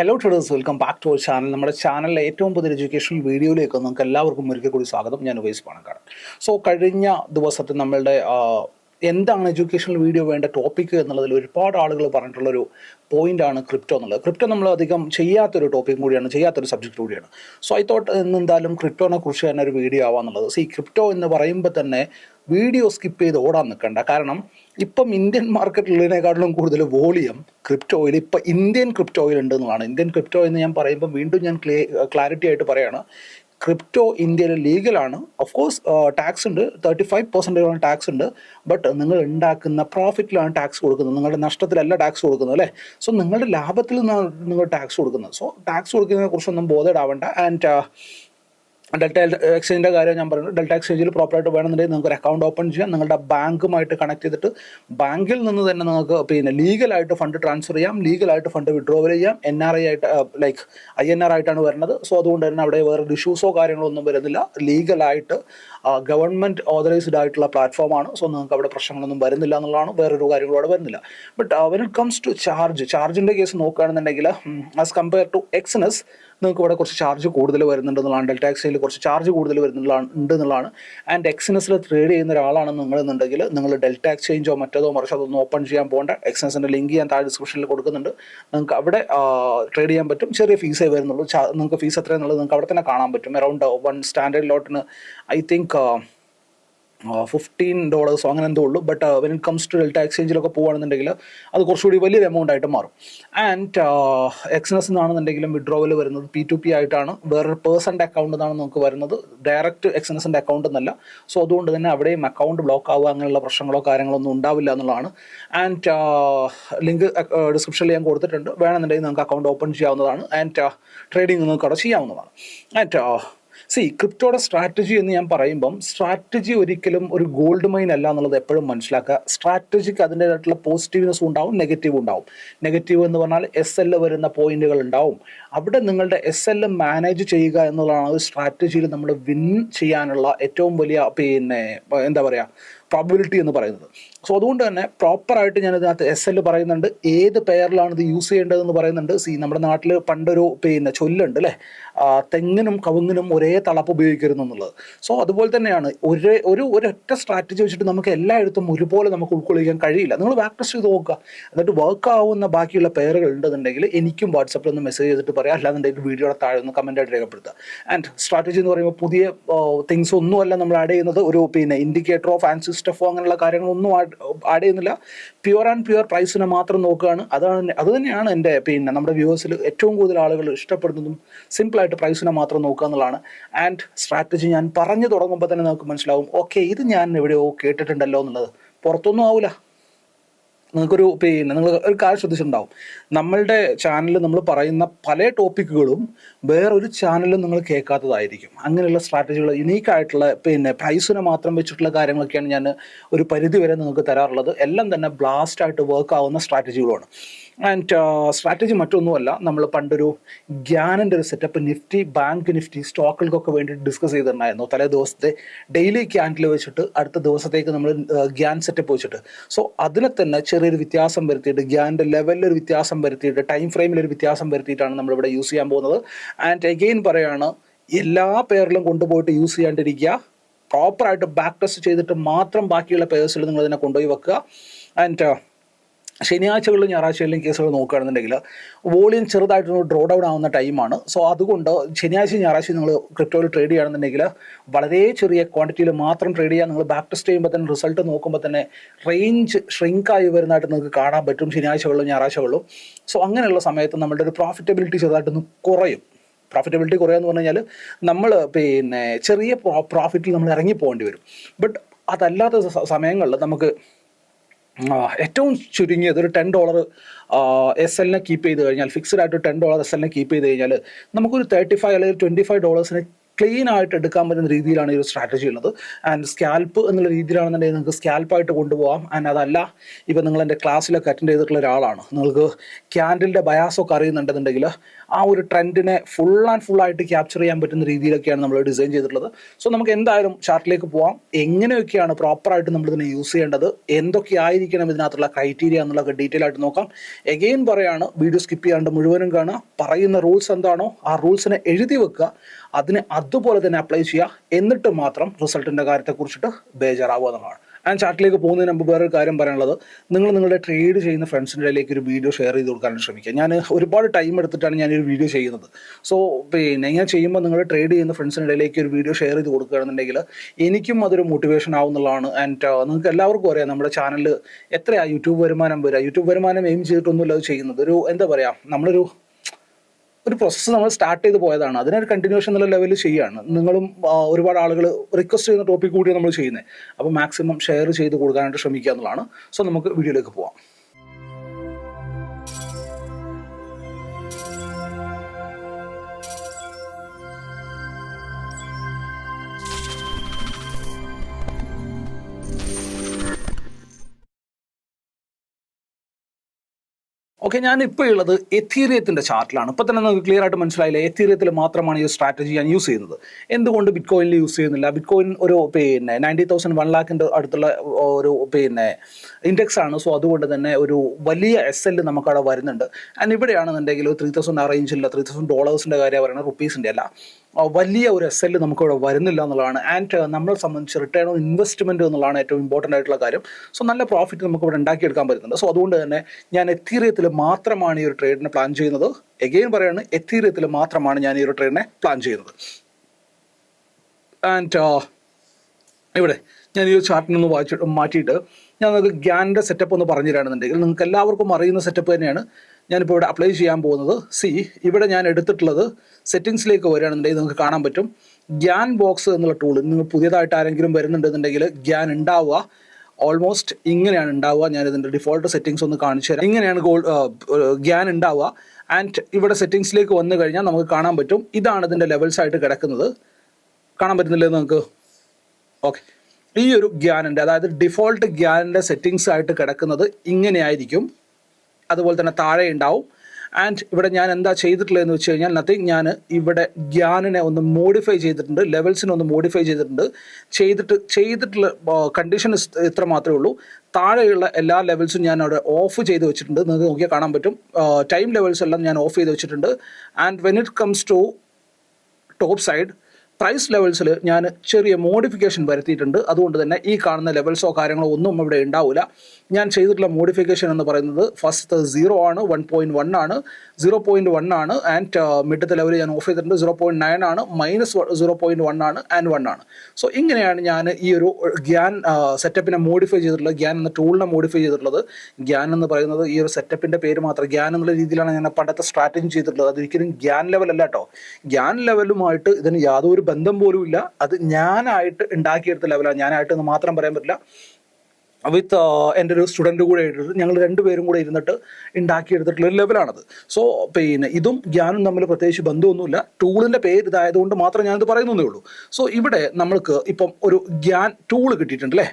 Hello traders welcome back to our channel നമ്മുടെ ചാനലിലെ ഏറ്റവും പുതിയ എഡ്യൂക്കേഷണൽ വീഡിയോയിലേക്ക് നമുക്ക് എല്ലാവർക്കും ഒരിക്കൽ കൂടി സ്വാഗതം. ഞാൻ ഉവൈസ് പണക്കാട് സോ കഴിഞ്ഞ ദിവസത്തെ നമ്മളുടെ എന്താണ് എഡ്യൂക്കേഷണൽ വീഡിയോ വേണ്ട ടോപ്പിക് എന്നുള്ളതിൽ ഒരുപാട് ആളുകൾ പറഞ്ഞിട്ടുള്ളൊരു പോയിന്റാണ് ക്രിപ്റ്റോ എന്നുള്ളത്. ക്രിപ്റ്റോ നമ്മൾ അധികം ചെയ്യാത്തൊരു ടോപ്പിക്കും കൂടിയാണ് ചെയ്യാത്തൊരു സബ്ജക്റ്റ് കൂടിയാണ്. സോ ഐ തോട്ട് എന്തായാലും ക്രിപ്റ്റോനെ കുറിച്ച് തന്നെ ഒരു വീഡിയോ ആവാന്നുള്ളത് സോ ഈ ക്രിപ്റ്റോ എന്ന് പറയുമ്പോൾ തന്നെ വീഡിയോ സ്കിപ്പ് ചെയ്ത് ഓടാൻ നിൽക്കണ്ട. കാരണം ഇപ്പം ഇന്ത്യൻ മാർക്കറ്റിലുള്ളതിനെക്കാട്ടിലും കൂടുതൽ വോളിയം ക്രിപ്റ്റോയിൽ ഇപ്പം ഇന്ത്യൻ ക്രിപ്റ്റോയിൽ ഉണ്ട് എന്നുള്ളതാണ്. ഇന്ത്യൻ ക്രിപ്റ്റോ എന്ന് ഞാൻ പറയുമ്പോൾ വീണ്ടും ഞാൻ ക്ലിയർ ക്ലാരിറ്റി ആയിട്ട് പറയുകയാണ് ക്രിപ്റ്റോ ഇന്ത്യയിൽ ലീഗലാണ്. ഓഫ് കോഴ്സ് ടാക്സ് ഉണ്ട്. തേർട്ടി ഫൈവ് പെർസെന്റേജോളം ടാക്സ് ഉണ്ട്. ബട്ട് നിങ്ങൾ ഉണ്ടാക്കുന്ന പ്രോഫിറ്റിലാണ് ടാക്സ് കൊടുക്കുന്നത്. നിങ്ങളുടെ നഷ്ടത്തിലല്ല ടാക്സ് കൊടുക്കുന്നത് അല്ലേ? സോ നിങ്ങളുടെ ലാഭത്തിൽ നിന്നാണ് നിങ്ങൾ ടാക്സ് കൊടുക്കുന്നത്. സോ ടാക്സ് കൊടുക്കുന്നതിനെ കുറിച്ചൊന്നും ബോധേഡാവണ്ട ആൻഡ് ഡെൽറ്റ എക്സ്ചേഞ്ചിന്റെ കാര്യം ഞാൻ പറയുന്നത് ഡെൽറ്റ എക്സ്ചേഞ്ചിൽ പ്രോപ്പറായിട്ട് വേണമെന്നുണ്ടെങ്കിൽ നിങ്ങൾക്ക് ഒരു അക്കൗണ്ട് ഓപ്പൺ ചെയ്യാം. നിങ്ങളുടെ ബാങ്കുമായിട്ട് കണക്ട് ചെയ്തിട്ട് ബാങ്കിൽ നിന്ന് തന്നെ നിങ്ങൾക്ക് പിന്നെ ലീഗലായിട്ട് ഫണ്ട് ട്രാൻസ്ഫർ ചെയ്യാം. ലീഗലായിട്ട് ഫണ്ട് വിഡ്രോവൽ ചെയ്യാം. എൻ ആർ ഐ ആയിട്ട് ലൈക്ക് ഐ എൻ ആർ ആയിട്ടാണ് വരുന്നത്. സോ അതുകൊണ്ട് തന്നെ അവിടെ വേറെ ഇഷ്യൂസോ കാര്യങ്ങളോ ഒന്നും വരുന്നില്ല. ലീഗലായിട്ട് ഗവൺമെന്റ് ഓതറൈസ്ഡ് ആയിട്ടുള്ള പ്ലാറ്റ്ഫോമാണ് സോ നിങ്ങൾക്ക് അവിടെ പ്രശ്നങ്ങളൊന്നും വരുന്നില്ല എന്നുള്ളതാണ്. വേറൊരു കാര്യങ്ങളും അവിടെ വരുന്നില്ല. But when it comes to charge ചാർജിന്റെ കേസ് നോക്കുകയാണെന്നുണ്ടെങ്കിൽ ആസ് കമ്പയർ ടു എക്സ്നസ് നിങ്ങൾക്ക് ഇവിടെ കുറച്ച് ചാർജ് കൂടുതൽ വരുന്നുണ്ടെന്നുള്ളതാണ്. ഡെൽറ്റ എക്സൈൽ കുറച്ച് ചാർജ് കൂടുതൽ വരുന്നുള്ളതാണ് ഉണ്ട് എന്നുള്ളതാണ് ആൻഡ് എക്സിനസിൽ ട്രേഡ് ചെയ്യുന്ന ഒരാളാണ് നിങ്ങളെന്നുണ്ടെങ്കിൽ നിങ്ങൾ ഡെൽറ്റ എക്സ്ചേഞ്ചോ മറ്റേതോ മറിച്ചോ അതൊന്നും ഓപ്പൺ ചെയ്യാൻ പോകേണ്ട. എക്സിനസിന്റെ ലിങ്ക് ഞാൻ താഴെ ഡിസ്ക്രിപ്ഷനിൽ കൊടുക്കുന്നുണ്ട്. നിങ്ങൾക്ക് അവിടെ ട്രേഡ് ചെയ്യാൻ പറ്റും. ചെറിയ ഫീസേ വരുന്നുള്ളൂ. നിങ്ങൾക്ക് ഫീസ് എത്രയെന്നുള്ളത് നിങ്ങൾക്ക് അവിടെ തന്നെ കാണാൻ പറ്റും. അറൗണ്ട് വൺ സ്റ്റാൻഡേർഡ് ലോട്ടിന് ഐ തിങ്ക് ഫിഫ്റ്റീൻ ഡോളേഴ്സോ അങ്ങനെ എന്തോ ഉള്ളൂ. But when it comes to Delta എക്സ്ചേഞ്ചിലൊക്കെ പോകുകയാണെന്നുണ്ടെങ്കിൽ അത് കുറച്ചുകൂടി വലിയൊരു എമൗണ്ട് ആയിട്ട് മാറും. ആൻഡ് എക്സ്നസ് എന്നാണെന്നുണ്ടെങ്കിലും വിഡ്രോവൽ വരുന്നത് പി ടു പി ആയിട്ടാണ്. വേറൊരു പേഴ്സന്റെ അക്കൗണ്ട് എന്നാണ് നമുക്ക് വരുന്നത്. ഡയറക്റ്റ് എക്സ്നസിന്റെ അക്കൗണ്ട് എന്നല്ല. സോ അതുകൊണ്ട് തന്നെ അവിടെയും അക്കൗണ്ട് ബ്ലോക്ക് ആവുക അങ്ങനെയുള്ള പ്രശ്നങ്ങളോ കാര്യങ്ങളോ ഒന്നും ഉണ്ടാവില്ല എന്നുള്ളതാണ്. ആൻഡ് ലിങ്ക് ഡിസ്ക്രിപ്ഷനിൽ ഞാൻ കൊടുത്തിട്ടുണ്ട്. വേണമെന്നുണ്ടെങ്കിൽ നമുക്ക് അക്കൗണ്ട് ഓപ്പൺ ചെയ്യാവുന്നതാണ്. ആൻഡ് ട്രേഡിംഗ് നിങ്ങൾക്ക് അവിടെ ചെയ്യാവുന്നതാണ്. ആൻഡ് സി ക്രിപ്റ്റോയുടെ സ്ട്രാറ്റജി എന്ന് ഞാൻ പറയുമ്പം സ്ട്രാറ്റജി ഒരിക്കലും ഒരു ഗോൾഡ് മൈൻ അല്ല എന്നുള്ളത് എപ്പോഴും മനസ്സിലാക്കുക. സ്ട്രാറ്റജിക്ക് അതിന്റെതായിട്ടുള്ള പോസിറ്റീവ്നെസ് ഉണ്ടാവും നെഗറ്റീവ് ഉണ്ടാവും. നെഗറ്റീവ് എന്ന് പറഞ്ഞാൽ എസ് എൽ വരുന്ന പോയിന്റുകൾ ഉണ്ടാവും. അവിടെ നിങ്ങളുടെ എസ് എൽ മാനേജ് ചെയ്യുക എന്നുള്ളതാണ് ഒരു സ്ട്രാറ്റജിയിൽ നമ്മൾ വിൻ ചെയ്യാനുള്ള ഏറ്റവും വലിയ പിന്നെ എന്താ പറയുക പ്രോബിലിറ്റി എന്ന് പറയുന്നത്. സോ അതുകൊണ്ട് തന്നെ പ്രോപ്പറായിട്ട് ഞാൻ ഇതിനകത്ത് എസ് എൽ പറയുന്നുണ്ട്. ഏത് പെയറിലാണ് ഇത് യൂസ് ചെയ്യേണ്ടതെന്ന് പറയുന്നുണ്ട്. സി നമ്മുടെ നാട്ടിൽ പണ്ടൊരു പിന്നെ ചൊല്ലുണ്ട് അല്ലേ? തെങ്ങിനും കവുങ്ങിനും ഒരേ തളപ്പ് ഉപയോഗിക്കരുത് എന്നുള്ളത്. സോ അതുപോലെ തന്നെയാണ് ഒരേ ഒരു ഒരൊറ്റ സ്ട്രാറ്റജി വെച്ചിട്ട് നമുക്ക് എല്ലായിടത്തും ഒരുപോലെ നമുക്ക് ഉൾക്കൊള്ളിക്കാൻ കഴിയില്ല. നിങ്ങൾ ബാക്ക് ടെസ്റ്റ് ചെയ്ത് നോക്കുക. എന്നിട്ട് വർക്ക് ആവുന്ന ബാക്കിയുള്ള പെയറുകൾ ഉണ്ടെന്നുണ്ടെങ്കിൽ എനിക്കും വാട്സപ്പിൽ ഒന്ന് മെസ്സേജ് ചെയ്തിട്ട് പറയാം. അല്ലാന്നുണ്ടെങ്കിൽ വീഡിയോയുടെ താഴെ ഒന്ന് കമന്റ് ആയിട്ട് രേഖപ്പെടുത്തുക. ആൻഡ് സ്ട്രാറ്റജി എന്ന് പറയുമ്പോൾ പുതിയ തിങ്സ് ഒന്നുമല്ല നമ്മൾ ആഡ് ചെയ്യുന്നത്. ഒരു പിന്നെ ഇൻഡിക്കേറ്ററോ ഫാൻസി സ്റ്റഫോ അങ്ങനെയുള്ള കാര്യങ്ങളൊന്നും ആഡ് ചെയ്യുന്നില്ല. പ്യുവർ ആൻഡ് പ്യുവർ പ്രൈസിനെ മാത്രം നോക്കുകയാണ്. അതാണ് അത് തന്നെയാണ് എന്റെ പിന്നെ നമ്മുടെ വ്യൂവേഴ്സിൽ ഏറ്റവും കൂടുതൽ ആളുകൾ ഇഷ്ടപ്പെടുന്നതും സിമ്പിളായിട്ട് പ്രൈസിനെ മാത്രം നോക്കുക എന്നുള്ളതാണ്. ആൻഡ് സ്ട്രാറ്റജി ഞാൻ പറഞ്ഞു തുടങ്ങുമ്പോൾ തന്നെ നമുക്ക് മനസ്സിലാവും ഓക്കെ ഇത് ഞാൻ എവിടെയോ കേട്ടിട്ടുണ്ടല്ലോ എന്നുള്ളത്. പുറത്തൊന്നും ആവില്ല നിങ്ങൾക്കൊരു പിന്നെ നിങ്ങൾ ഒരു കാര്യം ശ്രദ്ധിച്ചിട്ടുണ്ടാവും. നമ്മളുടെ ചാനലിൽ നമ്മൾ പറയുന്ന പല ടോപ്പിക്കുകളും വേറൊരു ചാനലിലും നിങ്ങൾ കേൾക്കാത്തതായിരിക്കും. അങ്ങനെയുള്ള സ്ട്രാറ്റജികൾ യുണീക്ക് ആയിട്ടുള്ള പിന്നെ പ്രൈസിനെ മാത്രം വെച്ചിട്ടുള്ള കാര്യങ്ങളൊക്കെയാണ് ഞാൻ ഒരു പരിധി വരെ നിങ്ങൾക്ക് തരാറുള്ളത്. എല്ലാം തന്നെ ബ്ലാസ്റ്റായിട്ട് വർക്ക് ആവുന്ന സ്ട്രാറ്റജികളുമാണ് ആൻഡ് സ്ട്രാറ്റജി മറ്റൊന്നുമല്ല. നമ്മൾ പണ്ടൊരു ഗ്യാനിന്റെ ഒരു സെറ്റപ്പ് നിഫ്റ്റി ബാങ്ക് നിഫ്റ്റി സ്റ്റോക്കുകൾക്കൊക്കെ വേണ്ടി ഡിസ്കസ് ചെയ്തിട്ടുണ്ടായിരുന്നു. തലേ ദിവസത്തെ ഡെയിലി ക്യാൻഡിൽ വെച്ചിട്ട് അടുത്ത ദിവസത്തേക്ക് നമ്മൾ ഗ്യാൻ സെറ്റപ്പ് വെച്ചിട്ട്. സോ അതിനെ തന്നെ ചെറിയൊരു വ്യത്യാസം വരുത്തിയിട്ട് ഗ്യാന്റെ ലെവലിൽ ഒരു വ്യത്യാസം വരുത്തിയിട്ട് ടൈം ഫ്രെയിമിൽ ഒരു വ്യത്യാസം വരുത്തിയിട്ടാണ് നമ്മളിവിടെ യൂസ് ചെയ്യാൻ പോകുന്നത്. ആൻഡ് എഗെയിൻ പറയുകയാണ് എല്ലാ പേരിലും കൊണ്ടുപോയിട്ട് യൂസ് ചെയ്യാണ്ടിരിക്കുക. പ്രോപ്പറായിട്ട് ബാക്ക് ടെസ്റ്റ് ചെയ്തിട്ട് മാത്രം ബാക്കിയുള്ള പേഴ്സിൽ നിങ്ങൾ ഇതിനെ കൊണ്ടുപോയി വെക്കുക. ആൻഡ് ശനിയാഴ്ചകളിലും ഞായറാഴ്ചകളിലും കേസുകൾ നോക്കുകയാണെന്നുണ്ടെങ്കിൽ വോളിയം ചെറുതായിട്ടൊന്ന് ഡ്രോ ഡൗൺ ആവുന്ന ടൈമാണ്. സോ അതുകൊണ്ട് ശനിയാഴ്ച ഞായറാഴ്ച നിങ്ങൾ ക്രിപ്റ്റോയിൽ ട്രേഡ് ചെയ്യുകയാണെന്നുണ്ടെങ്കിൽ വളരെ ചെറിയ ക്വാണ്ടിറ്റിയിൽ മാത്രം ട്രേഡ് ചെയ്യാൻ നിങ്ങൾ ബാക്ക് ടെസ്റ്റ് ചെയ്യുമ്പോൾ തന്നെ റിസൾട്ട് നോക്കുമ്പോൾ തന്നെ റേഞ്ച് ഷ്രിങ്കായി വരുന്നതായിട്ട് നിങ്ങൾക്ക് കാണാൻ പറ്റും ശനിയാഴ്ചകളിലും ഞായറാഴ്ചകളിലും. സോ അങ്ങനെയുള്ള സമയത്ത് നമ്മളുടെ ഒരു പ്രോഫിറ്റബിലിറ്റി ചെറുതായിട്ടൊന്ന് കുറയും. പ്രോഫിറ്റബിലിറ്റി കുറയാന്ന് പറഞ്ഞു കഴിഞ്ഞാൽ നമ്മൾ പിന്നെ ചെറിയ പ്രോഫിറ്റിൽ നമ്മൾ ഇറങ്ങി പോകേണ്ടി വരും. ബട്ട് അതല്ലാത്ത സമയങ്ങളിൽ നമുക്ക് ഏറ്റവും ചുരുങ്ങിയത് ഒരു ടെൻ ഡോളർ എസ് എല്ലിനെ കീപ്പ് ചെയ്ത് കഴിഞ്ഞാൽ ഫിക്സ്ഡ് ആയിട്ട് ടെൻ ഡോളർ എസ് എല്ലിനെ കീപ്പ് ചെയ്ത് കഴിഞ്ഞാൽ നമുക്കൊരു തേർട്ടി ഫൈവ് അല്ലെങ്കിൽ ട്വന്റി ഫൈവ് ഡോളേഴ്സിന് ക്ലീൻ ആയിട്ട് എടുക്കാൻ പറ്റുന്ന രീതിയിലാണ് ഈ ഒരു സ്ട്രാറ്റജി ഉള്ളത്. ആൻഡ് സ്കാൽപ്പ് എന്നുള്ള രീതിയിലാണെന്നുണ്ടെങ്കിൽ നിങ്ങൾക്ക് സ്കാൽപ്പായിട്ട് കൊണ്ടുപോകാം ആൻഡ് അതല്ല ഇപ്പം നിങ്ങൾ എന്റെ ക്ലാസ്സിലൊക്കെ അറ്റൻഡ് ചെയ്തിട്ടുള്ള ഒരാളാണ്. നിങ്ങൾക്ക് ക്യാൻഡിലിന്റെ ബയാസൊക്കെ അറിയുന്നുണ്ടെന്നുണ്ടെങ്കിൽ ആ ഒരു ട്രെൻഡിനെ ഫുൾ ആൻഡ് ഫുൾ ആയിട്ട് ക്യാപ്ചർ ചെയ്യാൻ പറ്റുന്ന രീതിയിലൊക്കെയാണ് നമ്മൾ ഡിസൈൻ ചെയ്തിട്ടുള്ളത്. സോ നമുക്ക് എന്തായാലും ചാർട്ടിലേക്ക് പോവാം. എങ്ങനെയൊക്കെയാണ് പ്രോപ്പറായിട്ട് നമ്മൾ ഇതിനെ യൂസ് ചെയ്യേണ്ടത്? എന്തൊക്കെ ആയിരിക്കണം ഇതിനകത്തുള്ള ക്രൈറ്റീരിയ എന്നുള്ളതൊക്കെ ഡീറ്റെയിൽ ആയിട്ട് നോക്കാം. എഗെയിൻ പറയാണ് വീഡിയോ സ്കിപ്പ് ചെയ്യാണ്ട് മുഴുവനും കാണുക. പറയുന്ന റൂൾസ് എന്താണോ ആ റൂൾസിനെ എഴുതി വെക്കുക. അതിനെ അതുപോലെ തന്നെ അപ്ലൈ ചെയ്യുക. എന്നിട്ട് മാത്രം റിസൾട്ടിന്റെ കാര്യത്തെക്കുറിച്ചിട്ട് ബേജാറാവുക എന്നുള്ളതാണ്. ഞാൻ ചാറ്റിലേക്ക് പോകുന്നതിന് മുമ്പ് വേറൊരു കാര്യം പറയാനുള്ളത്. നിങ്ങൾ നിങ്ങളുടെ ട്രേഡ് ചെയ്യുന്ന ഫ്രണ്ട്സിന്റെ ഇടയിലേക്ക് ഒരു വീഡിയോ ഷെയർ ചെയ്ത് കൊടുക്കാൻ ശ്രമിക്കുക. ഞാൻ ഒരുപാട് ടൈം എടുത്തിട്ടാണ് ഞാൻ ഒരു വീഡിയോ ചെയ്യുന്നത്. സോ പിന്നെ ഞാൻ ചെയ്യുമ്പോൾ നിങ്ങൾ ട്രേഡ് ചെയ്യുന്ന ഫ്രണ്ട്സിന്റെ ഇടയിലേക്ക് ഒരു വീഡിയോ ഷെയർ ചെയ്ത് കൊടുക്കുകയാണെന്നുണ്ടെങ്കിൽ എനിക്കും അതൊരു മോട്ടിവേഷൻ ആവുന്നുള്ളതാണ് ആൻഡ് നിങ്ങൾക്ക് എല്ലാവർക്കും അറിയാം നമ്മുടെ ചാനൽ എത്രയാണ് യൂട്യൂബ് വരുമാനം വരിക യൂട്യൂബ് വരുമാനം എയിം ചെയ്തിട്ടൊന്നുമില്ല അത് ചെയ്യുന്നത്. ഒരു എന്താ പറയുക നമ്മളൊരു ഒരു പ്രോസസ്സ് നമ്മൾ സ്റ്റാർട്ട് ചെയ്ത് പോയതാണ്. അതിനൊരു കണ്ടിന്യൂഷൻ എന്നുള്ള ലെവലിൽ ചെയ്യുകയാണ്. നിങ്ങളും ഒരുപാട് ആളുകൾ റിക്വസ്റ്റ് ചെയ്യുന്ന ടോപ്പിക് കൂടിയാണ് നമ്മൾ ചെയ്യുന്നത്. അപ്പോൾ മാക്സിമം ഷെയർ ചെയ്ത് കൊടുക്കാനായിട്ട് ശ്രമിക്കുക എന്നുള്ളതാണ്. സോ നമുക്ക് വീഡിയോയിലേക്ക് പോവാം. ഓക്കെ ഞാൻ ഇപ്പോൾ ഉള്ളത് എത്തീരിയത്തിന്റെ ചാർട്ടിലാണ്. ഇപ്പോൾ തന്നെ നമുക്ക് ക്ലിയർ ആയിട്ട് മനസ്സിലായില്ല? എത്തീരിയത്തിൽ മാത്രമാണ് ഈ സ്ട്രാറ്റജി ഞാൻ യൂസ് ചെയ്യുന്നത്. എന്തുകൊണ്ട് ബിറ്റ് കോയിനിൽ യൂസ് ചെയ്യുന്നില്ല? ബിറ്റ് കോയിൻ ഒരു പിന്നെ നയന്റി തൗസൻഡ് വൺ ലാഖിന്റെ അടുത്തുള്ള ഒരു പിന്നെ ഇൻഡെക്സ് ആണ്. സോ അതുകൊണ്ട് തന്നെ ഒരു വലിയ എസ് എൽ നമുക്കവിടെ വരുന്നുണ്ട്. ആൻഡ് ഇവിടെയാണെന്നുണ്ടെങ്കിൽ ത്രീ തൗസൻഡ് ആ റേഞ്ചിലുള്ള ത്രീ തൗസൻഡ് ഡോളേഴ്സിന്റെ കാര്യം പറയുന്നത് റുപ്പീസിന്റെ അല്ല. വലിയ ഒരു എസ് എൽ നമുക്കിവിടെ വരുന്നില്ല എന്നുള്ളതാണ്. ആൻഡ് നമ്മളെ സംബന്ധിച്ച് റിട്ടേൺ ഓൺ ഇൻവെസ്റ്റ്മെന്റ് എന്നുള്ളതാണ് ഏറ്റവും ഇമ്പോർട്ടന്റ് ആയിട്ടുള്ള കാര്യം. സോ നല്ല പ്രോഫിറ്റ് നമുക്ക് ഇവിടെ ഉണ്ടാക്കിയെടുക്കാൻ പറ്റുന്നുണ്ട്. സോ അതുകൊണ്ട് തന്നെ ഞാൻ എത്തീറിയത്തിൽ മാത്രമാണ് ഈ ഒരു ട്രേഡിനെ പ്ലാൻ ചെയ്യുന്നത്. എഗെയിൻ പറയാണ് എത്തീറിയത്തിൽ മാത്രമാണ് ഞാൻ ഈ ഒരു ട്രേഡിനെ പ്ലാൻ ചെയ്യുന്നത്. ആൻഡ് ഇവിടെ ഞാൻ ഈ ഒരു ചാർട്ടിൽ നിന്ന് വായിച്ചിട്ട് മാറ്റിയിട്ട് ഞാൻ നിങ്ങൾക്ക് ഗ്യാന്റെ സെറ്റപ്പ് ഒന്ന് പറഞ്ഞു തരാണെന്നുണ്ടെങ്കിൽ നിങ്ങൾക്ക് എല്ലാവർക്കും അറിയുന്ന സെറ്റപ്പ് തന്നെയാണ്. ഞാനിപ്പോൾ ഇവിടെ അപ്ലൈ ചെയ്യാൻ പോകുന്നത്. സി ഇവിടെ ഞാൻ എടുത്തിട്ടുള്ളത് സെറ്റിങ്സിലേക്ക് വരികയാണെന്നുണ്ടെങ്കിൽ നിങ്ങൾക്ക് കാണാൻ പറ്റും. ഗ്യാൻ ബോക്സ് എന്നുള്ള ടൂൾ നിങ്ങൾ പുതിയതായിട്ട് ആരെങ്കിലും വരുന്നുണ്ടെന്നുണ്ടെങ്കിൽ ഗ്യാൻ ഉണ്ടാവുക. ഓൾമോസ്റ്റ് ഇങ്ങനെയാണ് ഉണ്ടാവുക. ഞാൻ ഇതിന്റെ ഡിഫോൾട്ട് സെറ്റിങ്സ് ഒന്ന് കാണിച്ചു തരാം. ഇങ്ങനെയാണ് ഗോൾ ഗ്യാൻ ഉണ്ടാവുക. ആൻഡ് ഇവിടെ സെറ്റിങ്സിലേക്ക് വന്നു കഴിഞ്ഞാൽ നമുക്ക് കാണാൻ പറ്റും. ഇതാണ് ഇതിന്റെ ലെവൽസ് ആയിട്ട് കിടക്കുന്നത്. കാണാൻ പറ്റുന്നില്ലേ നിങ്ങൾക്ക്? ഓക്കെ ഈ ഒരു ഗ്യാനിന്റെ അതായത് ഡിഫോൾട്ട് ഗ്യാനിന്റെ സെറ്റിങ്സ് ആയിട്ട് കിടക്കുന്നത് ഇങ്ങനെയായിരിക്കും. അതുപോലെ തന്നെ താഴെ ഉണ്ടാവും. ആൻഡ് ഇവിടെ ഞാൻ എന്താ ചെയ്തിട്ടുള്ളതെന്ന് വെച്ച് കഴിഞ്ഞാൽ നത്തിങ് ഞാൻ ഇവിടെ ഗ്യാനിനെ ഒന്ന് മോഡിഫൈ ചെയ്തിട്ടുണ്ട് ലെവൽസിനെ ഒന്ന് മോഡിഫൈ ചെയ്തിട്ടുണ്ട്. ചെയ്തിട്ട് ചെയ്തിട്ടുള്ള കണ്ടീഷൻ ഇത്ര മാത്രമേ ഉള്ളൂ. താഴെയുള്ള എല്ലാ ലെവൽസും ഞാൻ അവിടെ ഓഫ് ചെയ്ത് വെച്ചിട്ടുണ്ട്. നിങ്ങൾക്ക് നോക്കിയാൽ കാണാൻ പറ്റും. ടൈം ലെവൽസ് എല്ലാം ഞാൻ ഓഫ് ചെയ്ത് വെച്ചിട്ടുണ്ട്. And when it comes to top side price ലെവൽസിൽ ഞാൻ ചെറിയ മോഡിഫിക്കേഷൻ വരുത്തിയിട്ടുണ്ട്. അതുകൊണ്ട് തന്നെ ഈ കാണുന്ന ലെവൽസോ കാര്യങ്ങളോ ഒന്നും ഇവിടെ ഉണ്ടാവില്ല ഞാൻ ചെയ്തിട്ടുള്ള മോഡിഫിക്കേഷൻ എന്ന് പറയുന്നത് ഫസ്റ്റ് സീറോ ആണ് വൺ പോയിന്റ് വൺ ആണ്. സീറോ പോയിന്റ് വൺ ആണ് ആൻഡ് മിഡത്തെ ലെവൽ ഞാൻ ഓഫ് ചെയ്തിട്ടുണ്ട്. സീറോ പോയിന്റ് നയൻ ആണ് മൈനസ് സീറോ പോയിന്റ് വൺ ആണ് ആൻഡ് വൺ ആണ്. സോ ഇങ്ങനെയാണ് ഞാൻ ഈ ഒരു ഗ്യാൻ സെറ്റപ്പിനെ മോഡിഫൈ ചെയ്തിട്ടുള്ളത്. ഗ്യാൻ എന്ന ടൂളിനെ മോഡിഫൈ ചെയ്തിട്ടുള്ളത്. ഗ്യാൻ എന്ന് പറയുന്നത് ഈ ഒരു സെറ്റപ്പിന്റെ പേര് മാത്രം ഗ്യാൻ എന്നുള്ള രീതിയിലാണ് ഞാൻ പണ്ടത്തെ സ്ട്രാറ്റജി ചെയ്തിട്ടുള്ളത്. അതൊരിക്കലും ഗ്യാൻ ലെവൽ അല്ല കേട്ടോ ഗ്യാൻ ലെവലുമായിട്ട് ഇതിന് യാതൊരു ബന്ധം പോലും ഇല്ല. അത് ഞാനായിട്ട് ഉണ്ടാക്കിയെടുത്ത ലെവലാണ് ഞാനായിട്ട് എന്ന് മാത്രം പറയാൻ പറ്റില്ല. വിത്ത് എന്റെ ഒരു സ്റ്റുഡന്റ് കൂടെ ആയിട്ട് ഞങ്ങൾ രണ്ടുപേരും കൂടെ ഇരുന്നിട്ട് ഉണ്ടാക്കിയെടുത്തിട്ടുള്ള ഒരു ലെവലാണത് സോ പിന്നെ ഇതും ഞാനും തമ്മിൽ പ്രത്യേകിച്ച് ബന്ധമൊന്നുമില്ല. ടൂളിന്റെ പേര് ഇതായതുകൊണ്ട് മാത്രം ഞാനിത് പറയുന്നതേ ഉള്ളൂ. സോ ഇവിടെ നമ്മൾക്ക് ഇപ്പം ഒരു ഗ്യാൻ ടൂൾ കിട്ടിയിട്ടുണ്ട് അല്ലേ?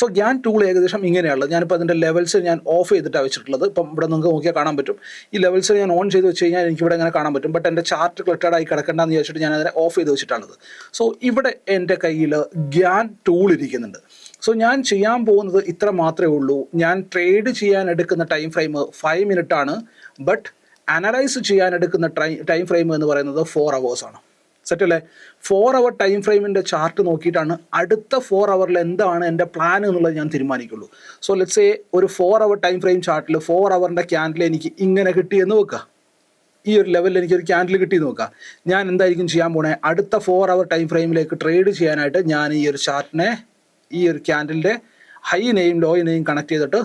സോ ഗ്യാൻ ടൂൾ ഏകദേശം ഇങ്ങനെയുള്ളത് ഞാനിപ്പോൾ അതിന്റെ ലെവൽസ് ഞാൻ ഓഫ് ചെയ്തിട്ടാണ് വെച്ചിട്ടുള്ളത്. ഇപ്പം ഇവിടെ നിങ്ങൾക്ക് നോക്കിയാൽ കാണാൻ പറ്റും. ഈ ലെവൽസ് ഞാൻ ഓൺ ചെയ്ത് വെച്ച് കഴിഞ്ഞാൽ എനിക്കിവിടെ ഇങ്ങനെ കാണാൻ പറ്റും. ബട്ട് എന്റെ ചാർട്ട് ക്ലിറ്റഡ് ആയി കിടക്കേണ്ടെന്ന് വിചാരിച്ചിട്ട് ഞാൻ അതിനെ ഓഫ് ചെയ്ത് വെച്ചിട്ടാണത് സോ ഇവിടെ എന്റെ കയ്യിൽ ഗ്യാൻ ടൂൾ ഇരിക്കുന്നുണ്ട്. സോ ഞാൻ ചെയ്യാൻ പോകുന്നത് ഇത്ര മാത്രമേ ഉള്ളൂ. ഞാൻ ട്രേഡ് ചെയ്യാൻ എടുക്കുന്ന ടൈം ഫ്രെയിം ഫൈവ് മിനിറ്റ് ആണ്. ബട്ട് അനലൈസ് ചെയ്യാൻ എടുക്കുന്ന ടൈം ഫ്രെയിം എന്ന് പറയുന്നത് ഫോർ അവേഴ്സ് ആണ്. സെറ്റ് അല്ലേ? ഫോർ അവർ ടൈം ഫ്രെയിമിന്റെ ചാർട്ട് നോക്കിയിട്ടാണ് അടുത്ത ഫോർ അവറിൽ എന്താണ് എന്റെ പ്ലാൻ എന്നുള്ളത് ഞാൻ തീരുമാനിക്കുള്ളൂ. സോ ലെറ്റ്സ് എ ഒരു ഫോർ അവർ ടൈം ഫ്രെയിം ചാർട്ടിൽ ഫോർ അവറിന്റെ ക്യാൻഡിൽ എനിക്ക് ഇങ്ങനെ കിട്ടിയെന്ന് വെക്കുക. ഈ ഒരു ലെവലിൽ എനിക്ക് ഒരു ക്യാൻഡിൽ കിട്ടി നോക്കാം ഞാൻ എന്തായിരിക്കും ചെയ്യാൻ പോണേ? അടുത്ത ഫോർ അവർ ടൈം ഫ്രെയിമിലേക്ക് ട്രേഡ് ചെയ്യാനായിട്ട് ഞാൻ ഈ ഒരു ചാർട്ടിനെ ഈ ഒരു ക്യാൻഡിലിന്റെ ഹൈനെയും ലോയിനെയും കണക്ട് ചെയ്തിട്ട്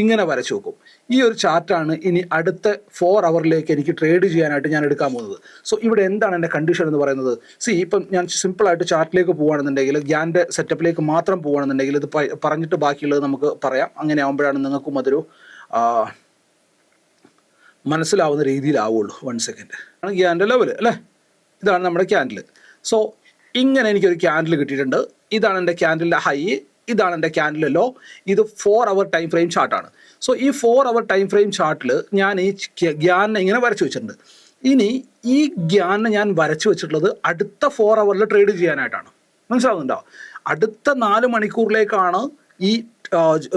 ഇങ്ങനെ വരച്ചു വെക്കും. ഈ ഒരു ചാർട്ടാണ് ഇനി അടുത്ത ഫോർ അവറിലേക്ക് എനിക്ക് ട്രേഡ് ചെയ്യാനായിട്ട് ഞാൻ എടുക്കാൻ പോകുന്നത്. സോ ഇവിടെ എന്താണ് എന്റെ കണ്ടീഷൻ എന്ന് പറയുന്നത്? സി ഇപ്പം ഞാൻ സിമ്പിളായിട്ട് ചാർട്ടിലേക്ക് പോകുകയാണെന്നുണ്ടെങ്കിൽ ഗ്യാന്റെ സെറ്റപ്പിലേക്ക് മാത്രം പോകുകയാണെന്നുണ്ടെങ്കിൽ ഇത് പറഞ്ഞിട്ട് ബാക്കിയുള്ളത് നമുക്ക് പറയാം. അങ്ങനെ ആകുമ്പോഴാണ് നിങ്ങൾക്കും അതൊരു മനസ്സിലാവുന്ന രീതിയിലാവുള്ളൂ. വൺ സെക്കൻഡ് ആണ് ഗ്യാന്റെ ലെവൽ അല്ലേ? ഇതാണ് നമ്മുടെ ക്യാൻഡിൽ സോ ഇങ്ങനെ എനിക്കൊരു ക്യാൻഡിൽ കിട്ടിയിട്ടുണ്ട്. ഇതാണ് എന്റെ ക്യാൻഡിലിന്റെ ഹൈ ഇതാണ് എന്റെ ക്യാൻഡിൽ ലോ ഇത് ഫോർ അവർ ടൈം ഫ്രെയിം ചാർട്ടാണ് സോ ഈ ഫോർ അവർ ടൈം ഫ്രെയിം ചാർട്ടിൽ ഞാൻ ഈ ഗ്യാനെ ഇങ്ങനെ വരച്ചു വെച്ചിട്ടുണ്ട്. ഇനി ഈ ഗ്യാനെ ഞാൻ വരച്ചു വെച്ചിട്ടുള്ളത് അടുത്ത ഫോർ അവറിൽ ട്രേഡ് ചെയ്യാനായിട്ടാണ്. മനസ്സിലാവുന്നുണ്ടോ? അടുത്ത നാല് മണിക്കൂറിലേക്കാണ് ഈ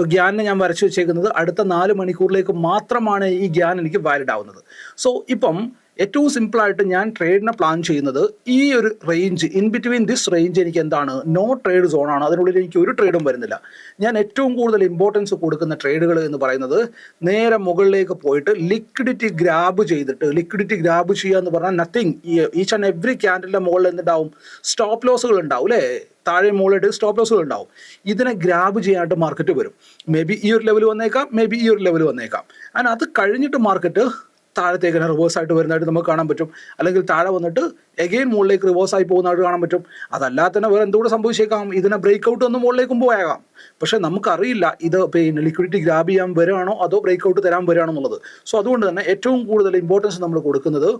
ഗ്യാനെ ഞാൻ വരച്ചു വെച്ചേക്കുന്നത്. അടുത്ത നാല് മണിക്കൂറിലേക്ക് മാത്രമാണ് ഈ ഗ്യാൻ എനിക്ക് വാലിഡ് ആവുന്നത്. സോ ഇപ്പം ഏറ്റവും സിമ്പിളായിട്ട് ഞാൻ ട്രേഡിനെ പ്ലാൻ ചെയ്യുന്നത് ഈ ഒരു range in between this range എനിക്ക് എന്താണ്? നോ ട്രേഡ് സോണാണ് അതിനുള്ളിൽ എനിക്ക് ഒരു ട്രേഡും വരുന്നില്ല. ഞാൻ ഏറ്റവും കൂടുതൽ ഇമ്പോർട്ടൻസ് കൊടുക്കുന്ന ട്രേഡുകൾ എന്ന് പറയുന്നത് നേരെ മുകളിലേക്ക് പോയിട്ട് ലിക്വിഡിറ്റി ഗ്രാബ് ചെയ്തിട്ട് ലിക്വിഡിറ്റി ഗ്രാബ് ചെയ്യുക എന്ന് പറഞ്ഞാൽ നത്തിങ് ഈച്ച് ആൻഡ് എവറി ക്യാൻഡിലിന്റെ മുകളിൽ എന്തുണ്ടാവും? സ്റ്റോപ്പ് ലോസുകൾ ഉണ്ടാവും അല്ലേ? താഴെ മുകളിലായിട്ട് സ്റ്റോപ്പ് ലോസുകൾ ഉണ്ടാവും. ഇതിനെ ഗ്രാബ് ചെയ്യാനായിട്ട് മാർക്കറ്റ് വരും. മേ ബി ഈ ഒരു ലെവൽ വന്നേക്കാം മേ ബി ഈ ഒരു ലെവൽ വന്നേക്കാം. ആൻഡ് അത് കഴിഞ്ഞിട്ട് മാർക്കറ്റ് താഴത്തേക്ക് റിവേഴ്സ് ആയിട്ട് വരുന്നതായിട്ട് നമുക്ക് കാണാൻ പറ്റും. അല്ലെങ്കിൽ താഴെ വന്നിട്ട് എഗെയിൻ മുകളിലേക്ക് റിവേഴ്സ് ആയി പോകുന്നതായിട്ട് കാണാൻ പറ്റും. അതല്ലാതെ തന്നെ വേറെ എന്തുകൂടെ സംഭവിച്ചേക്കാം. ഇതിനെ ബ്രേക്ക് ഔട്ട് ഒന്ന് മുകളിലേക്കും പോയേക്കാം. പക്ഷേ നമുക്കറിയില്ല ഇത് പിന്നെ ലിക്വിഡിറ്റി ഗ്രാബ് ചെയ്യാൻ വരികയാണോ അതോ ബ്രേക്ക് ഔട്ട് തരാൻ വരികയാണോ എന്നുള്ളത്. സോ അതുകൊണ്ട് തന്നെ ഏറ്റവും കൂടുതൽ ഇമ്പോർട്ടൻസ് നമ്മൾ കൊടുക്കുന്നത്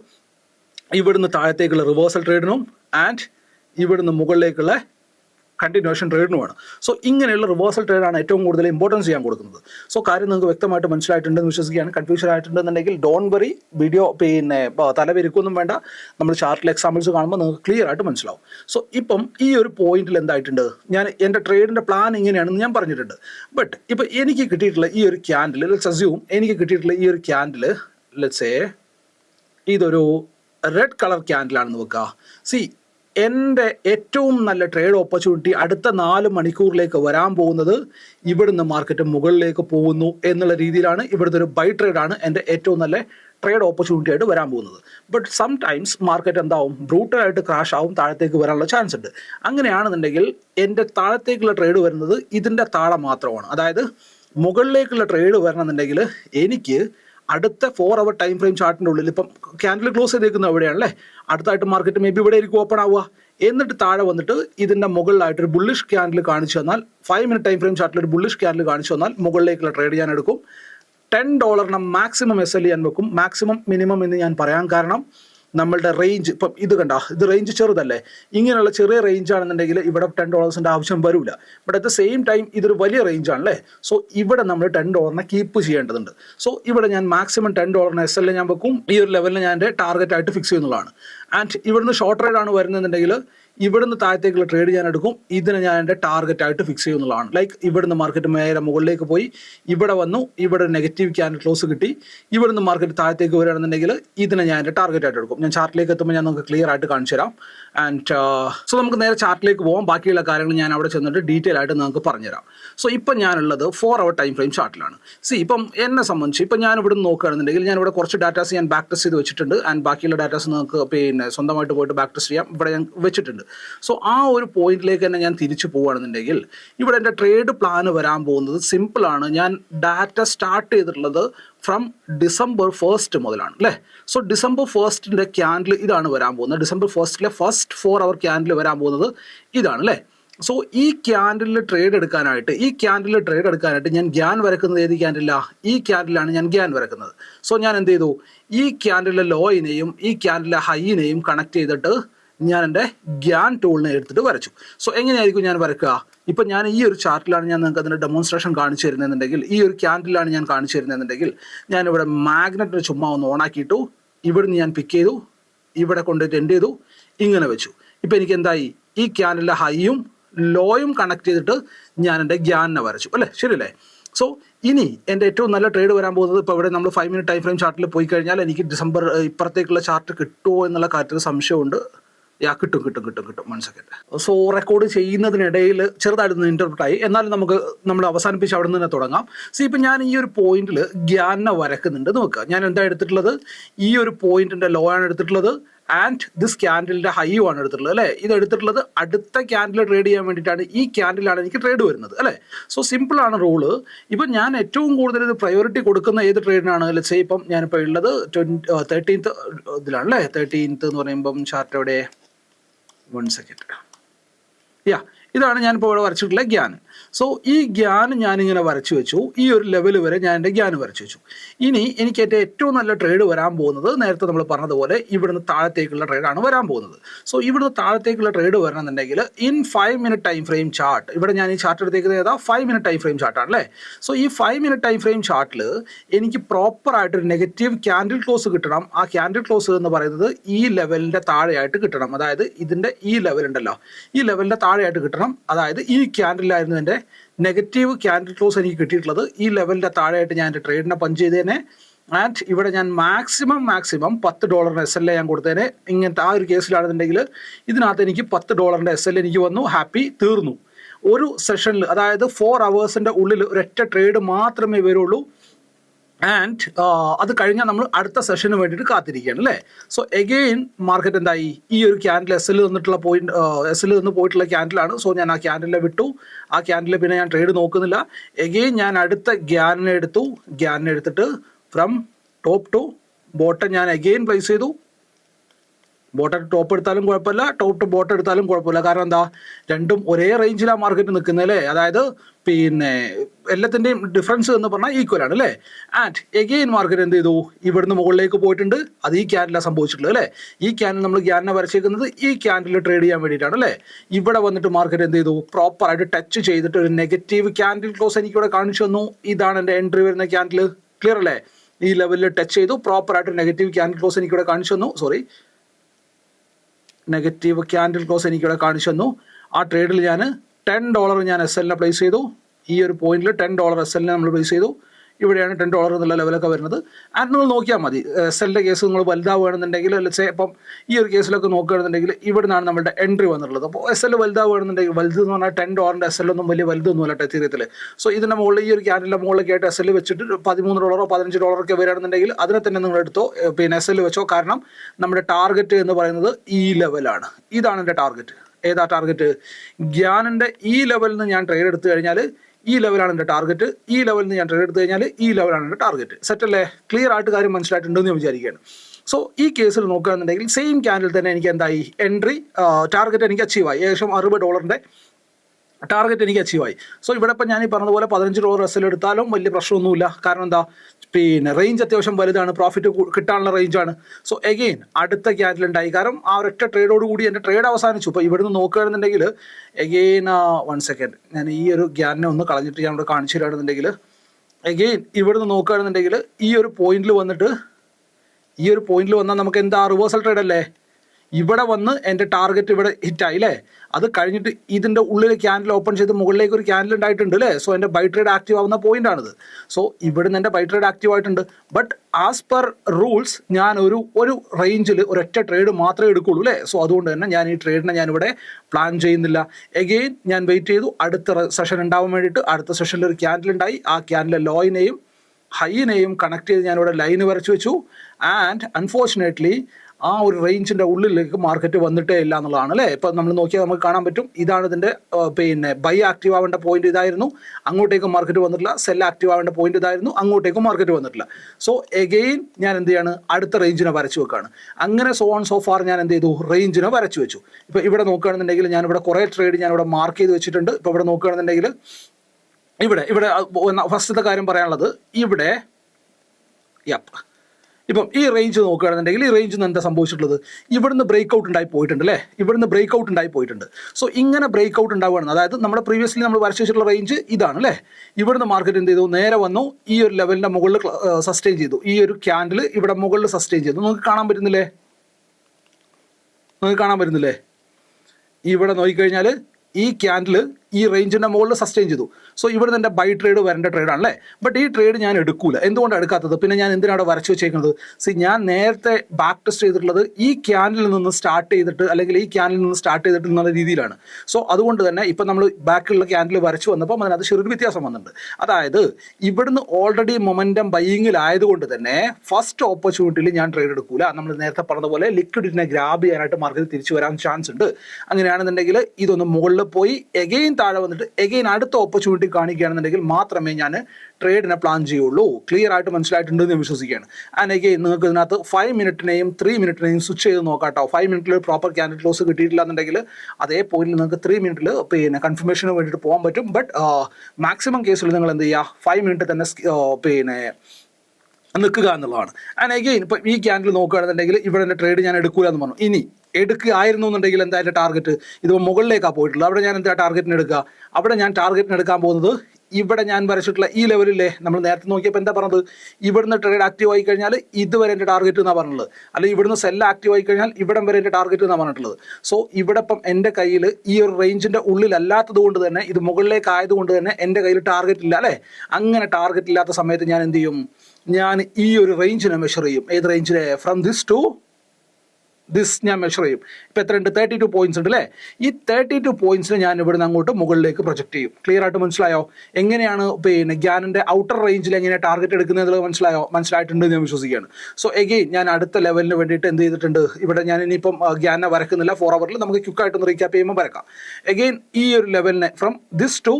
ഇവിടുന്ന് താഴത്തേക്കുള്ള റിവേഴ്സൽ ട്രേഡിനും ആൻഡ് ഇവിടുന്ന് മുകളിലേക്കുള്ള കണ്ടിന്യൂഷൻ ട്രേഡിനുമാണ് സോ ഇങ്ങനെയുള്ള റിവേഴ്സൽ ട്രേഡാണ് ഏറ്റവും കൂടുതൽ ഇമ്പോർട്ടൻസ് ചെയ്യാൻ കൊടുക്കുന്നത്. സോ കാര്യം നിങ്ങൾക്ക് വ്യക്തമായിട്ട് മനസ്സിലായിട്ടുണ്ടെന്ന് വിശ്വസിക്കുകയാണ്. കൺഫ്യൂഷൻ ആയിട്ടുണ്ടെന്നുണ്ടെങ്കിൽ ഡോൺ വറി വീഡിയോ പിന്നെ തലവെരുക്കൊന്നും വേണ്ട. നമ്മൾ ചാർട്ടിൽ എക്സാമ്പിൾസ് കാണുമ്പോൾ നിങ്ങൾക്ക് ക്ലിയർ ആയിട്ട് മനസ്സിലാവും. സോ ഇപ്പം ഈ ഒരു പോയിന്റിൽ എന്തായിട്ടുണ്ട്? ഞാൻ എന്റെ ട്രേഡിന്റെ പ്ലാൻ ഇങ്ങനെയാണെന്ന് ഞാൻ പറഞ്ഞിട്ടുണ്ട്. ബട്ട് ഇപ്പം എനിക്ക് കിട്ടിയിട്ടുള്ള ഈ ഒരു ക്യാൻഡിൽ ലെറ്റ്സ് അസ്യൂം എനിക്ക് കിട്ടിയിട്ടുള്ള ഈ ഒരു ക്യാൻഡിൽ ലെറ്റ്സ് സേ ഇതൊരു റെഡ് കളർ ക്യാൻഡിലാണെന്ന് വെക്കുക. സി എന്റെ ഏറ്റവും നല്ല ട്രേഡ് ഓപ്പർച്യൂണിറ്റി അടുത്ത നാല് മണിക്കൂറിലേക്ക് വരാൻ പോകുന്നത് ഇവിടുന്ന് മാർക്കറ്റ് മുകളിലേക്ക് പോകുന്നു എന്നുള്ള രീതിയിലാണ് ഇവിടുത്തെ ഒരു ബൈ ട്രേഡാണ് എന്റെ ഏറ്റവും നല്ല ട്രേഡ് ഓപ്പർച്യൂണിറ്റി ആയിട്ട് വരാൻ പോകുന്നത്. ബട്ട് സം ടൈംസ് മാർക്കറ്റ് എന്താവും ബ്രൂട്ടലായിട്ട് ക്രാഷ് ആവും താഴത്തേക്ക് വരാനുള്ള ചാൻസ് ഉണ്ട്. അങ്ങനെയാണെന്നുണ്ടെങ്കിൽ എന്റെ താഴത്തേക്കുള്ള ട്രേഡ് വരുന്നത് ഇതിന്റെ താഴെ മാത്രമാണ്. അതായത് മുകളിലേക്കുള്ള ട്രേഡ് വരണമെന്നുണ്ടെങ്കിൽ എനിക്ക് അടുത്ത ഫോർ അവർ ടൈം ഫ്രെയിം ചാർട്ടിന്റെ ഉള്ളിൽ ഇപ്പം ക്യാൻഡിൽ ക്ലോസ് ചെയ്തേക്കുന്നത് അവിടെയാണല്ലേ? അടുത്തായിട്ട് മാർക്കറ്റ് മേ ബി ഇവിടെ ആയിരിക്കും ഓപ്പൺ ആവുക. എന്നിട്ട് താഴെ വന്നിട്ട് ഇതിന്റെ മുകളിലായിട്ട് ഒരു ബുള്ളിഷ് ക്യാൻഡിൽ കാണിച്ചു തന്നാൽ ഫൈവ് മിനിറ്റ് ടൈം ഫ്രെയിം ചാർട്ടിൽ ഒരു ബുള്ളിഷ് ക്യാൻഡിൽ കാണിച്ചു തന്നാൽ മുകളിലേക്കുള്ള ട്രേഡ് ഞാൻ എടുക്കും. ടെൻ ഡോളറിന് മാക്സിമം എസ് എൽ ഞാൻ വെക്കും. മാക്സിമം മിനിമം എന്ന് ഞാൻ പറയാൻ കാരണം നമ്മളുടെ റേഞ്ച് ഇപ്പം ഇത് കണ്ട? ഇത് റേഞ്ച് ചെറുതല്ലേ? ഇങ്ങനെയുള്ള ചെറിയ റേഞ്ച് ആണെന്നുണ്ടെങ്കിൽ ഇവിടെ ടെൻ ഡോളേഴ്സിന്റെ ആവശ്യം വരില്ല but at the same time ഇതൊരു വലിയ റേഞ്ച് ആണല്ലേ? സോ ഇവിടെ നമ്മൾ ടെൻ ഡോളറിനെ കീപ്പ് ചെയ്യേണ്ടതുണ്ട്. സോ ഇവിടെ ഞാൻ മാക്സിമം ടെൻ ഡോളറിന് എസ് എൽ ഞാൻ വെക്കും. ഈ ഒരു ലെവലിൽ ഞാൻ എന്റെ ടാർഗറ്റ് ആയിട്ട് ഫിക്സ് ചെയ്യുന്നതാണ്. ആൻഡ് ഇവിടുന്ന് ഷോർട്ട് റൈഡ് ആണ് വരുന്നതെന്നുണ്ടെങ്കിൽ ഇവിടുന്ന് താഴത്തേക്കുള്ള ട്രേഡ് ഞാൻ എടുക്കും. ഇതിനെ ഞാൻ എന്റെ ടാർഗറ്റ് ആയിട്ട് ഫിക്സ് ചെയ്യുന്നതാണ് ലൈക്ക് ഇവിടുന്ന് മാർക്കറ്റ് നേരെ മുകളിലേക്ക് പോയി ഇവിടെ വന്നു ഇവിടെ നെഗറ്റീവ് ക്യാൻ ക്ലോസ് കിട്ടി. ഇവിടുന്ന് മാർക്കറ്റ് താഴത്തേക്ക് വരികയാണെന്നുണ്ടെങ്കിൽ ഇതിനെ ഞാൻ എന്റെ ടാർഗറ്റ് ആയിട്ട് എടുക്കും. ഞാൻ ചാർട്ടിലേക്ക് എത്തുമ്പോൾ ഞാൻ നിങ്ങൾക്ക് ക്ലിയർ ആയിട്ട് കാണിച്ചു തരാം. ആൻഡ് സോ നമുക്ക് നേരെ ചാർട്ടിലേക്ക് പോകാം ബാക്കിയുള്ള കാര്യങ്ങൾ ഞാൻ അവിടെ ചെന്നിട്ട് ഡീറ്റെയിൽ ആയിട്ട് നിങ്ങൾക്ക് പറഞ്ഞുതരാം സോ ഇപ്പം ഞാനുള്ളത് ഫോർ അവർ ടൈം ഫ്രെയിം ചാർട്ടിലാണ് സി ഇപ്പം എന്നെ സംബന്ധിച്ച് ഇപ്പം ഞാൻ ഇവിടെ നോക്കുകയാണെന്നുണ്ടെങ്കിൽ ഞാൻ ഇവിടെ കുറച്ച് ഡാറ്റാസ് ഞാൻ ബാക്ക് ടെസ്റ്റ് ചെയ്ത് വെച്ചിട്ടുണ്ട്. ആൻഡ് ബാക്കിയുള്ള ഡാറ്റാസ് നിങ്ങൾക്ക് പിന്നെ സ്വന്തമായിട്ട് പോയിട്ട് ബാക്ക് ടെസ്റ്റ് ചെയ്യാം. ഇവിടെ ഞാൻ വെച്ചിട്ടുണ്ട്. സോ ആ ഒരു പോയിന്റിലേക്ക് തന്നെ ഞാൻ തിരിച്ചു പോവുകയാണെന്നുണ്ടെങ്കിൽ ഇവിടെ എന്റെ ട്രേഡ് പ്ലാൻ വരാൻ പോകുന്നത് സിമ്പിളാണ് ഞാൻ ഡാറ്റ സ്റ്റാർട്ട് ചെയ്തിട്ടുള്ളത് ഫ്രം ഡിസംബർ ഫസ്റ്റ് മുതലാണ് അല്ലേ? സോ ഡിസംബർ ഫസ്റ്റിന്റെ ക്യാൻഡിൽ ഇതാണ് വരാൻ പോകുന്നത്. ഡിസംബർ ഫസ്റ്റിലെ ഫസ്റ്റ് ഫോർ അവർ ക്യാൻഡിൽ വരാൻ പോകുന്നത് ഇതാണ് അല്ലേ? സോ ഈ ക്യാൻഡിലിൽ ട്രേഡ് എടുക്കാനായിട്ട് ഈ ക്യാൻഡിലിൽ ട്രേഡ് എടുക്കാനായിട്ട് ഞാൻ ഗ്യാൻ വരക്കുന്നത് ഏത് ക്യാൻഡില ഈ ക്യാൻഡിലാണ് ഞാൻ ഗ്യാൻ വരക്കുന്നത്. സോ ഞാൻ എന്ത് ചെയ്തു? ഈ ക്യാൻഡിലെ ലോയിനെയും ഈ ക്യാൻഡിലെ ഹൈനെയും കണക്ട് ചെയ്തിട്ട് ഞാൻ എന്റെ ഗ്യാൻ ടൂളിനെ എടുത്തിട്ട് വരച്ചു. സോ എങ്ങനെയായിരിക്കും ഞാൻ വരക്കുക? ഇപ്പം ഞാൻ ഈ ഒരു ചാർട്ടിലാണ് ഞാൻ നിങ്ങൾക്ക് അതിന്റെ ഡെമോൺസ്ട്രേഷൻ കാണിച്ചു തരുന്നതെന്നുണ്ടെങ്കിൽ ഈ ഒരു ക്യാൻഡിലാണ് ഞാൻ കാണിച്ചു തരുന്നതെന്നുണ്ടെങ്കിൽ ഞാൻ ഇവിടെ മാഗ്നറ്റിന് ചുമ്മാ ഒന്ന് ഓണാക്കിയിട്ടു ഇവിടുന്ന് ഞാൻ പിക്ക് ചെയ്തു ഇവിടെ കൊണ്ടുപോയിട്ട് എൻഡ് ചെയ്തു ഇങ്ങനെ വെച്ചു. ഇപ്പം എനിക്ക് എന്തായി ഈ ക്യാൻഡിലെ ഹൈയും ലോയും കണക്ട് ചെയ്തിട്ട് ഞാൻ എന്റെ ഗ്യാനിനെ വരച്ചു. അല്ലേ? ശരിയല്ലേ? സോ ഇനി എന്റെ ഏറ്റവും നല്ല ട്രേഡ് വരാൻ പോകുന്നത് ഇപ്പോൾ ഇവിടെ നമ്മൾ ഫൈവ് മിനിറ്റ് ടൈം ഫ്രെയിം ചാർട്ടിൽ പോയി കഴിഞ്ഞാൽ എനിക്ക് ഡിസംബർ ഇപ്പുറത്തേക്കുള്ള ചാർട്ട് കിട്ടുമോ എന്നുള്ള കാര്യത്തിൽ സംശയമുണ്ട്. യാ കിട്ടും കിട്ടും കിട്ടും കിട്ടും. വൺ സെക്കൻഡ് സോ റെക്കോർഡ് ചെയ്യുന്നതിനിടയിൽ ചെറുതായിട്ടൊന്ന് ഇന്റർപ്രറ്റ് ആയി. എന്നാലും നമുക്ക് നമ്മൾ അവസാനിപ്പിച്ച് അവിടെ നിന്ന് തന്നെ തുടങ്ങാം. സി ഇപ്പം ഞാൻ ഈ ഒരു പോയിന്റിൽ ഗ്യാനെ വരക്കുന്നുണ്ട്. നോക്കുക ഞാൻ എന്താ എടുത്തിട്ടുള്ളത്? ഈ ഒരു പോയിന്റിന്റെ ലോ ആണ് എടുത്തിട്ടുള്ളത്. ആൻഡ് ദിസ് ക്യാൻഡിലിന്റെ ഹൈയും ആണ് എടുത്തിട്ടുള്ളത് അല്ലേ? ഇത് എടുത്തിട്ടുള്ളത് അടുത്ത ക്യാൻഡിൽ ട്രേഡ് ചെയ്യാൻ വേണ്ടിയിട്ടാണ് ഈ ക്യാൻഡിലാണ് എനിക്ക് ട്രേഡ് വരുന്നത് അല്ലേ? സോ സിമ്പിളാണ് റൂൾ ഇപ്പം ഞാൻ ഏറ്റവും കൂടുതൽ ഇത് പ്രയോറിറ്റി കൊടുക്കുന്ന ഏത് ട്രേഡിനാണ് ലെറ്റ്സ് ഇപ്പം ഞാനിപ്പോൾ ഉള്ളത് ട്വന്റി തേർട്ടീൻത്ത് ഇതിലാണ് അല്ലേ? തേർട്ടീൻത്ത് എന്ന് പറയുമ്പം ചാർട്ട് എവിടെ? വൺ സെക്കൻഡ് യാ ഇതാണ് ഞാൻ ഇപ്പോൾ ഇവിടെ വരച്ചിട്ടുള്ള ഗ്യാൻ സോ ഈ ഗ്യാൻ ഞാനിങ്ങനെ വരച്ചു വെച്ചു. ഈ ഒരു ലെവൽ വരെ ഞാൻ എന്റെ ഗ്യാൻ വരച്ചു വെച്ചു. ഇനി എനിക്ക് എന്റെ ഏറ്റവും നല്ല ട്രേഡ് വരാൻ പോകുന്നത് നേരത്തെ നമ്മൾ പറഞ്ഞതുപോലെ ഇവിടുന്ന് താഴത്തേക്കുള്ള ട്രേഡാണ് വരാൻ പോകുന്നത്. സോ ഇവിടുന്ന് താഴത്തേക്കുള്ള trade വരണമെന്നുണ്ടെങ്കിൽ in five minute time frame chart ഇവിടെ ഞാൻ ഈ ചാർട്ട് എടുത്തേക്കുന്നത് ഏതാ? ഫൈവ് മിനിറ്റ് ടൈം ഫ്രെയിം ചാർട്ടാണ് അല്ലേ സോ ഈ ഫൈവ് മിനിറ്റ് ടൈം ഫ്രെയിം ചാർട്ടിൽ എനിക്ക് പ്രോപ്പറായിട്ട് ഒരു നെഗറ്റീവ് ക്യാൻഡിൽ ക്ലോസ് കിട്ടണം. ആ ക്യാൻഡിൽ ക്ലോസ് എന്ന് പറയുന്നത് ഈ ലെവലിന്റെ താഴെയായിട്ട് കിട്ടണം. അതായത് ഇതിന്റെ ഈ ലെവൽ ഉണ്ടല്ലോ. ഈ ലെവലിന്റെ താഴെയായിട്ട് കിട്ടണം. അതായത് ഈ ക്യാൻഡിലായിരുന്നു എന്റെ നെഗറ്റീവ് ക്യാൻഡിൽ ക്ലോസ് എനിക്ക് കിട്ടിയിട്ടുള്ളത് ഈ ലെവലിന്റെ താഴെയായിട്ട് ഞാൻ എന്റെ ട്രേഡിനെ പഞ്ച് ചെയ്തേനെ. ആൻഡ് ഇവിടെ ഞാൻ മാക്സിമം മാക്സിമം പത്ത് ഡോളറിന് എസ് എൽ എ ഞാൻ കൊടുത്തേനെ. ഇങ്ങനത്തെ ആ ഒരു കേസിലാണെന്നുണ്ടെങ്കിൽ ഇതിനകത്ത് എനിക്ക് പത്ത് ഡോളറിന്റെ എസ് എൽ എനിക്ക് വന്നു ഹാപ്പി തീർന്നു. ഒരു സെഷനിൽ അതായത് ഫോർ അവേഴ്സിന്റെ ഉള്ളിൽ ഒരൊറ്റ ട്രേഡ് മാത്രമേ വരുള്ളൂ. ആൻഡ് അത് കഴിഞ്ഞാൽ നമ്മൾ അടുത്ത സെഷന് വേണ്ടിയിട്ട് കാത്തിരിക്കുകയാണ് അല്ലേ? സോ എഗെയിൻ മാർക്കറ്റ് എന്തായി? ഈ ഒരു ക്യാൻഡിൽ എസ് എൽ തന്നിട്ടുള്ള പോയിന്റ് എസ് എൽ നിന്ന് പോയിട്ടുള്ള ക്യാൻഡിലാണ് സോ ഞാൻ ആ ക്യാൻഡിലെ വിട്ടു. ആ ക്യാൻഡിൽ പിന്നെ ഞാൻ ട്രേഡ് നോക്കുന്നില്ല. എഗെയിൻ ഞാൻ അടുത്ത ഗ്യാനിനെ എടുത്തു. ഗ്യാനിനെ എടുത്തിട്ട് ഫ്രം ടോപ്പ് ടു ബോട്ടം ഞാൻ എഗെയിൻ പ്ലേസ് ചെയ്തു. ബോട്ടം ടോപ്പ് എടുത്താലും കുഴപ്പമില്ല ടോപ്പ് ടു ബോട്ടം എടുത്താലും കുഴപ്പമില്ല. കാരണം എന്താ? രണ്ടും ഒരേ റേഞ്ചിലാണ് മാർക്കറ്റ് നിൽക്കുന്നത് അല്ലേ അതായത് പിന്നെ എല്ലാത്തിന്റെയും ഡിഫറൻസ് എന്ന് പറഞ്ഞാൽ ഈക്വൽ ആണ് അല്ലേ? ആൻഡ് എഗെയിൻ മാർക്കറ്റ് എന്ത് ചെയ്തു? ഇവിടുന്ന് മുകളിലേക്ക് പോയിട്ടുണ്ട്. അത് ഈ ക്യാൻഡിലാണ് സംഭവിച്ചിട്ടുള്ളത് അല്ലേ? ഈ ക്യാൻഡിൽ നമ്മൾ ഗ്യാനെ വരച്ചേക്കുന്നത് ഈ ക്യാൻഡിൽ ട്രേഡ് ചെയ്യാൻ വേണ്ടിയിട്ടാണ് അല്ലേ? ഇവിടെ വന്നിട്ട് മാർക്കറ്റ് എന്ത് ചെയ്തു? പ്രോപ്പറായിട്ട് ടച്ച് ചെയ്തിട്ട് ഒരു നെഗറ്റീവ് ക്യാൻഡിൽ ക്ലോസ് എനിക്ക് ഇവിടെ കാണിച്ചു തന്നു. ഇതാണ് എന്റെ എൻട്രി വരുന്ന ക്യാൻഡിൽ ക്ലിയർ അല്ലേ? ഈ ലെവലിൽ ടച്ച് ചെയ്തു. പ്രോപ്പറായിട്ട് നെഗറ്റീവ് ക്യാൻഡിൽ ക്ലോസ് എനിക്ക് ഇവിടെ കാണിച്ചു തന്നു. സോറി നെഗറ്റീവ് ക്യാൻഡിൽ ക്ലോസ് എനിക്കിവിടെ കാണിച്ചു തന്നു. ആ ട്രേഡിൽ ഞാൻ ടെൻ ഡോളർ ഞാൻ എസ് എല്ലിനെ പ്ലേസ് ചെയ്തു. ഈ ഒരു പോയിന്റിൽ ടെൻ ഡോളർ എസ് എല്ലിനെ നമ്മൾ പ്ലേസ് ചെയ്തു. ഇവിടെയാണ് ടെൻ ഡോളർ എന്നുള്ള ലെവലൊക്കെ വരുന്നത്. ആൻഡ് നിങ്ങൾ നോക്കിയാൽ മതി. സെല്ലിന്റെ കേസ് നിങ്ങൾ വലുതാവുകയാണെന്നുണ്ടെങ്കിൽ അല്ലെ ഇപ്പം ഈ ഒരു കേസിലൊക്കെ നോക്കുകയാണെന്നുണ്ടെങ്കിൽ ഇവിടെ നിന്നാണ് നമ്മുടെ എൻട്രി വന്നിട്ടുള്ളത്. അപ്പോൾ എസ് എൽ വലുതാവുകയാണെന്നുണ്ടെങ്കിൽ വലുത് എന്ന് പറഞ്ഞാൽ ടെൻ ഡോളറിന്റെ എസ് എൽ ഒന്നും വലിയ വലുതൊന്നുമല്ല ടെത്തീരിയത്തിൽ സോ ഇതിന്റെ മുകളിൽ ഈ ഒരു ക്യാൻഡിന്റെ മുകളിലൊക്കെ ആയിട്ട് എസ് എൽ വെച്ചിട്ട് പതിമൂന്ന് ഡോളറോ പതിനഞ്ച് ഡോളറൊക്കെ വരികയാണെന്നുണ്ടെങ്കിൽ അതിനെ തന്നെ നിങ്ങൾ എടുത്തോ പിന്നെ എസ് എൽ വെച്ചോ. കാരണം നമ്മുടെ ടാർഗറ്റ് എന്ന് പറയുന്നത് ഈ ലെവലാണ് ഇതാണ് എന്റെ ടാർഗറ്റ് ഏതാ ടാർഗറ്റ് ഗ്യാനിന്റെ ഈ ലെവലിൽ നിന്ന് ഞാൻ ട്രേഡ് എടുത്തു കഴിഞ്ഞാൽ ഈ ലെവലാണ് എന്റെ ടാർഗറ്റ് ഈ ലെവലിൽ നിന്ന് ഞാൻ ട്രേഡ് എടുത്തു കഴിഞ്ഞാൽ ഈ ലെവലാണ് എന്റെ ടാർഗറ്റ് സെറ്റ് അല്ലേ? ക്ലിയർ ആയിട്ട് കാര്യം മനസ്സിലായിട്ടുണ്ടെന്ന് ഞാൻ വിചാരിക്കുകയാണ്. സോ ഈ കേസിൽ നോക്കുകയാണെന്നുണ്ടെങ്കിൽ സെയിം ക്യാൻഡിൽ തന്നെ എനിക്ക് എന്തായി? എൻട്രി ടാർഗറ്റ് എനിക്ക് അച്ചീവായി ഏകദേശം അറുപത് ഡോളറിന്റെ ടാർഗറ്റ് എനിക്ക് അച്ചീവായി സോ ഇവിടെ ഇപ്പം ഞാൻ ഈ പറഞ്ഞതുപോലെ പതിനഞ്ച് ഡോളർ എസ് എൽ എടുത്താലും വലിയ പ്രശ്നമൊന്നുമില്ല. കാരണം എന്താ? പിന്നെ റേഞ്ച് അത്യാവശ്യം വലുതാണ്. പ്രോഫിറ്റ് കിട്ടാനുള്ള റേഞ്ചാണ് സോ എഗെയിൻ അടുത്ത ക്യാൻഡിൽ ഉണ്ടായി. കാരണം ആ ഒരൊറ്റ ട്രേഡോട് കൂടി എന്റെ ട്രേഡ് അവസാനിച്ചു. ഇപ്പോൾ ഇവിടുന്ന് നോക്കുകയാണെന്നുണ്ടെങ്കിൽ എഗെയിൻ വൺ സെക്കൻഡ് ഞാൻ ഈ ഒരു ഗ്യാനിനെ ഒന്ന് കളഞ്ഞിട്ട് ഞാൻ ഇവിടെ കാണിച്ചു തരാണെന്നുണ്ടെങ്കിൽ എഗെയിൻ ഇവിടുന്ന് നോക്കുകയാണെന്നുണ്ടെങ്കിൽ ഈ ഒരു പോയിന്റിൽ വന്നിട്ട് ഈ ഒരു പോയിന്റിൽ വന്നാൽ നമുക്ക് എന്താ? റിവേഴ്സൽ ട്രേഡ് അല്ലേ? ഇവിടെ വന്ന് എന്റെ ടാർഗറ്റ് ഇവിടെ ഹിറ്റായി അല്ലേ അത് കഴിഞ്ഞിട്ട് ഇതിന്റെ ഉള്ളിൽ ക്യാൻഡിൽ ഓപ്പൺ ചെയ്ത് മുകളിലേക്ക് ഒരു ക്യാൻഡിൽ ഉണ്ടായിട്ടുണ്ട് അല്ലേ സോ എന്റെ ബൈ ട്രേഡ് ആക്റ്റീവ് ആവുന്ന പോയിന്റ് ആണിത്. സോ ഇവിടെ നിന്ന് എന്റെ ബൈ ട്രേഡ് ആക്റ്റീവ് ആയിട്ടുണ്ട്. ബട്ട് ആസ് പെർ റൂൾസ് ഞാൻ ഒരു ഒരു റേഞ്ചിൽ ഒരൊറ്റ ട്രേഡ് മാത്രമേ എടുക്കുള്ളൂ അല്ലേ സോ അതുകൊണ്ട് തന്നെ ഞാൻ ഈ ട്രേഡിനെ ഞാനിവിടെ പ്ലാൻ ചെയ്യുന്നില്ല. എഗെയിൻ ഞാൻ വെയിറ്റ് ചെയ്തു. അടുത്ത സെഷൻ ഉണ്ടാവാൻ വേണ്ടിയിട്ട് അടുത്ത സെഷനിൽ ഒരു ക്യാൻഡിൽ ഉണ്ടായി. ആ ക്യാൻഡിലെ ലോയിനെയും ഹൈനെയും കണക്ട് ചെയ്ത് ഞാനിവിടെ ലൈന് വരച്ചു വെച്ചു. ആൻഡ് അൺഫോർച്ചുനേറ്റ്ലി ആ ഒരു റേഞ്ചിന്റെ ഉള്ളിലേക്ക് മാർക്കറ്റ് വന്നിട്ടേ ഇല്ല എന്നുള്ളതാണ് അല്ലേ? ഇപ്പം നമ്മൾ നോക്കിയാൽ നമുക്ക് കാണാൻ പറ്റും. ഇതാണ് ഇതിന്റെ പിന്നെ ബൈ ആക്റ്റീവ് ആവേണ്ട പോയിന്റ് ഇതായിരുന്നു. അങ്ങോട്ടേക്ക് മാർക്കറ്റ് വന്നിട്ടില്ല. സെൽ ആക്റ്റീവ് ആവേണ്ട പോയിന്റ് ഇതായിരുന്നു. അങ്ങോട്ടേക്കും മാർക്കറ്റ് വന്നിട്ടില്ല. സോ എഗെയിൻ ഞാൻ എന്ത് ചെയ്യാണ്? അടുത്ത റേഞ്ചിനെ വരച്ചു വെക്കാണ്. അങ്ങനെ സോ ഓൺ സോ ഫാർ ഞാൻ എന്ത് ചെയ്തു? റേഞ്ചിനെ വരച്ചു വെച്ചു. ഇപ്പം ഇവിടെ നോക്കുകയാണെന്നുണ്ടെങ്കിൽ ഞാൻ ഇവിടെ കുറേ ട്രേഡ് ഞാൻ ഇവിടെ മാർക്ക് ചെയ്ത് വെച്ചിട്ടുണ്ട്. ഇപ്പോൾ ഇവിടെ നോക്കുകയാണെന്നുണ്ടെങ്കിൽ ഇവിടെ ഇവിടെ ഫസ്റ്റത്തെ കാര്യം പറയാനുള്ളത് ഇവിടെ യപ്പ് ഇപ്പം ഈ റേഞ്ച് നോക്കുകയാണെന്നുണ്ടെങ്കിൽ ഈ റേഞ്ച് നിന്ന് എന്താ സംഭവിച്ചിട്ടുള്ളത്? ഇവിടുന്ന് ബ്രേക്ക് ഔട്ട് ഉണ്ടായി പോയിട്ടുണ്ട് അല്ലേ? ഇവിടുന്ന് ബ്രേക്ക് ഔട്ട് ഉണ്ടായി പോയിട്ടുണ്ട്. സോ ഇങ്ങനെ ബ്രേക്ക് ഔട്ട് ഉണ്ടാവുകയാണ്. അതായത് നമ്മുടെ പ്രീവിയസ്ലി നമ്മൾ വരച്ചു റേഞ്ച് ഇതാണ് അല്ലേ? ഇവിടുന്ന് മാർക്കറ്റ് എന്ത് ചെയ്തു? നേരെ വന്നു. ഈ ഒരു ലെവലിന്റെ മുകളിൽ സസ്റ്റെയിൻ ചെയ്തു. ഈ ഒരു ക്യാൻഡിൽ ഇവിടെ മുകളിൽ സസ്റ്റെയിൻ ചെയ്തു. നിങ്ങൾക്ക് കാണാൻ പറ്റുന്നില്ലേ? നിങ്ങൾക്ക് കാണാൻ പറ്റുന്നില്ലേ? ഇവിടെ നോക്കിക്കഴിഞ്ഞാൽ ഈ ക്യാൻഡിൽ ഈ റേഞ്ചിന്റെ മുകളിൽ സസ്റ്റെയിൻ ചെയ്തു. സോ ഇവിടെ എന്റെ ബൈ ട്രേഡ് വരേണ്ട ട്രേഡാണ് അല്ലേ ബട്ട് ഈ ട്രേഡ് ഞാൻ എടുക്കൂല. എന്തുകൊണ്ടാണ് എടുക്കാത്തത്? പിന്നെ ഞാൻ എന്തിനാണ് വരച്ചു വെച്ചേക്കുന്നത്? സി ഞാൻ നേരത്തെ ബാക്ക് ടെസ്റ്റ് ചെയ്തിട്ടുള്ളത് ഈ ക്യാനിൽ നിന്ന് സ്റ്റാർട്ട് ചെയ്തിട്ട് അല്ലെങ്കിൽ ഈ ക്യാനിൽ നിന്ന് സ്റ്റാർട്ട് ചെയ്തിട്ട് എന്നുള്ള രീതിയിലാണ്. സോ അതുകൊണ്ട് തന്നെ ഇപ്പം നമ്മൾ ബാക്കിലുള്ള ക്യാനിൽ വരച്ചു വന്നപ്പോൾ അതിനകത്ത് ചെറിയൊരു വ്യത്യാസം വന്നിട്ടുണ്ട്. അതായത് ഇവിടുന്ന് ഓൾറെഡി മൊമെന്റം ബൈയിങ്ങിലായതുകൊണ്ട് തന്നെ ഫസ്റ്റ് ഓപ്പർച്യൂണിറ്റിയിൽ ഞാൻ ട്രേഡ് എടുക്കൂല. നമ്മൾ നേരത്തെ പറഞ്ഞ പോലെ ലിക്വിഡിറ്റിനെ ഗ്രാബ് ചെയ്യാനായിട്ട് മാർക്കറ്റ് തിരിച്ചു വരാൻ ചാൻസ് ഉണ്ട്. അങ്ങനെയാണെന്നുണ്ടെങ്കിൽ ഇതൊന്ന് മുകളിൽ പോയി എഗെയിൻ താഴെ വന്നിട്ട് എഗെയിൻ അടുത്ത ഓപ്പർച്യൂണിറ്റി ചൂണ്ടി കാണിക്കുകയാണെന്നുണ്ടെങ്കിൽ മാത്രമേ ഞാൻ ട്രേഡിനെ പ്ലാൻ ചെയ്യുള്ളൂ. ക്ലിയർ ആയിട്ട് മനസ്സിലായിട്ടുണ്ട് എന്ന് വിശ്വസിക്കുകയാണ്. അഗെയിൻ നിങ്ങൾക്ക് ഇതിനകത്ത് ഫൈവ് മിനിറ്റിനെയും ത്രീ മിനിറ്റിനെയും സ്വിച്ച് ചെയ്ത് നോക്കാട്ടോ ഫൈവ് മിനിറ്റിൽ പ്രോപ്പർ ക്യാൻഡിൽ ലോസ് കിട്ടിയിട്ടില്ല എന്നുണ്ടെങ്കിൽ അതേ പോയിന്റിൽ നിങ്ങൾക്ക് ത്രീ മിനിറ്റിൽ പിന്നെ കൺഫർമേഷന് വേണ്ടിയിട്ട് പോകാൻ പറ്റും. ബട്ട് മാക്സിമം കേസിൽ നിങ്ങൾ എന്ത് ചെയ്യുക? ഫൈവ് മിനിറ്റ് തന്നെ പിന്നെ നിൽക്കുക എന്നുള്ളതാണ്. ആൻഡ് അഗെയിൻ ഇപ്പം ഈ ക്യാൻഡിൽ നോക്കുകയാണെന്നുണ്ടെങ്കിൽ ഇവിടെ എന്റെ ട്രേഡ് ഞാൻ എടുക്കൂല എന്ന് പറഞ്ഞു. ഇനി എടുക്കുകയായിരുന്നു എന്നുണ്ടെങ്കിൽ എന്താ എന്റെ ടാർഗറ്റ് ഇതിപ്പോൾ മുകളിലേക്കാണ് പോയിട്ടുള്ളത്. അവിടെ ഞാൻ എന്താ ടാർഗറ്റിന് എടുക്കുക? അവിടെ ഞാൻ ടാർഗറ്റിന് എടുക്കാൻ പോകുന്നത് ഇവിടെ ഞാൻ വരച്ചിട്ടുള്ള ഈ ലെവലില്ലേ നമ്മൾ നേരത്തെ നോക്കിയപ്പോൾ എന്താ പറഞ്ഞത്? ഇവിടുന്ന് ട്രേഡ് ആക്റ്റീവ് ആയി കഴിഞ്ഞാൽ ഇതുവരെ എന്റെ ടാർഗറ്റ് എന്നാണ് പറഞ്ഞിട്ടുള്ളത്. അല്ലെങ്കിൽ ഇവിടുന്ന് സെല്ല് ആക്റ്റീവ് ആയി കഴിഞ്ഞാൽ ഇവിടം വരെ എന്റെ ടാർഗറ്റ് എന്നാണ് പറഞ്ഞിട്ടുള്ളത്. സോ ഇവിടെ ഇപ്പം എന്റെ കയ്യിൽ ഈ ഒരു റേഞ്ചിന്റെ ഉള്ളിലല്ലാത്തത് കൊണ്ട് തന്നെ ഇത് മുകളിലേക്ക് ആയതുകൊണ്ട് തന്നെ എന്റെ കയ്യിൽ ടാർഗറ്റ് ഇല്ല അല്ലേ? അങ്ങനെ ടാർഗറ്റ് ഇല്ലാത്ത സമയത്ത് ഞാൻ എന്ത് ചെയ്യും? ഞാൻ ഈ ഒരു റേഞ്ചിനെ മെഷർ ചെയ്യും. ഏത് റേഞ്ചിലെ ഫ്രം ദിസ് ടു ദിസ് ഞാൻ മെഷർ ചെയ്യും. ഇപ്പം എത്രയുണ്ട് തേർട്ടി ടു പോയിന്റ്സ് ഉണ്ട് അല്ലേ ഈ തേർട്ടി ടു പോയിന്റ്സിനെ ഞാൻ ഇവിടുന്ന് അങ്ങോട്ട് മുകളിലേക്ക് പ്രൊജക്ട് ചെയ്യും. ക്ലിയർ ആയിട്ട് മനസ്സിലായോ? എങ്ങനെയാണ് പിന്നെ ഗ്യാനിന്റെ ഔട്ടർ റേഞ്ചിൽ എങ്ങനെ ടാർഗറ്റ് എടുക്കുന്നത് മനസ്സിലായോ? മനസ്സിലായിട്ടുണ്ട് ഞാൻ വിശ്വസിക്കുകയാണ്. സോ എഗെയിൻ ഞാൻ അടുത്ത ലെവലിന് വേണ്ടിയിട്ട് എന്ത് ചെയ്തിട്ടുണ്ട്? ഇവിടെ ഞാൻ ഇനിയിപ്പം ഗ്യാനെ വരക്കുന്നില്ല. ഫോർ അവറിൽ നമുക്ക് ക്യുക്കായിട്ടൊന്ന് റീക്യാപ്പ് ചെയ്യുമ്പോൾ വരക്കാം. എഗെയിൻ ഈ ഒരു ലെവലിനെ ഫ്രം ദിസ് ടു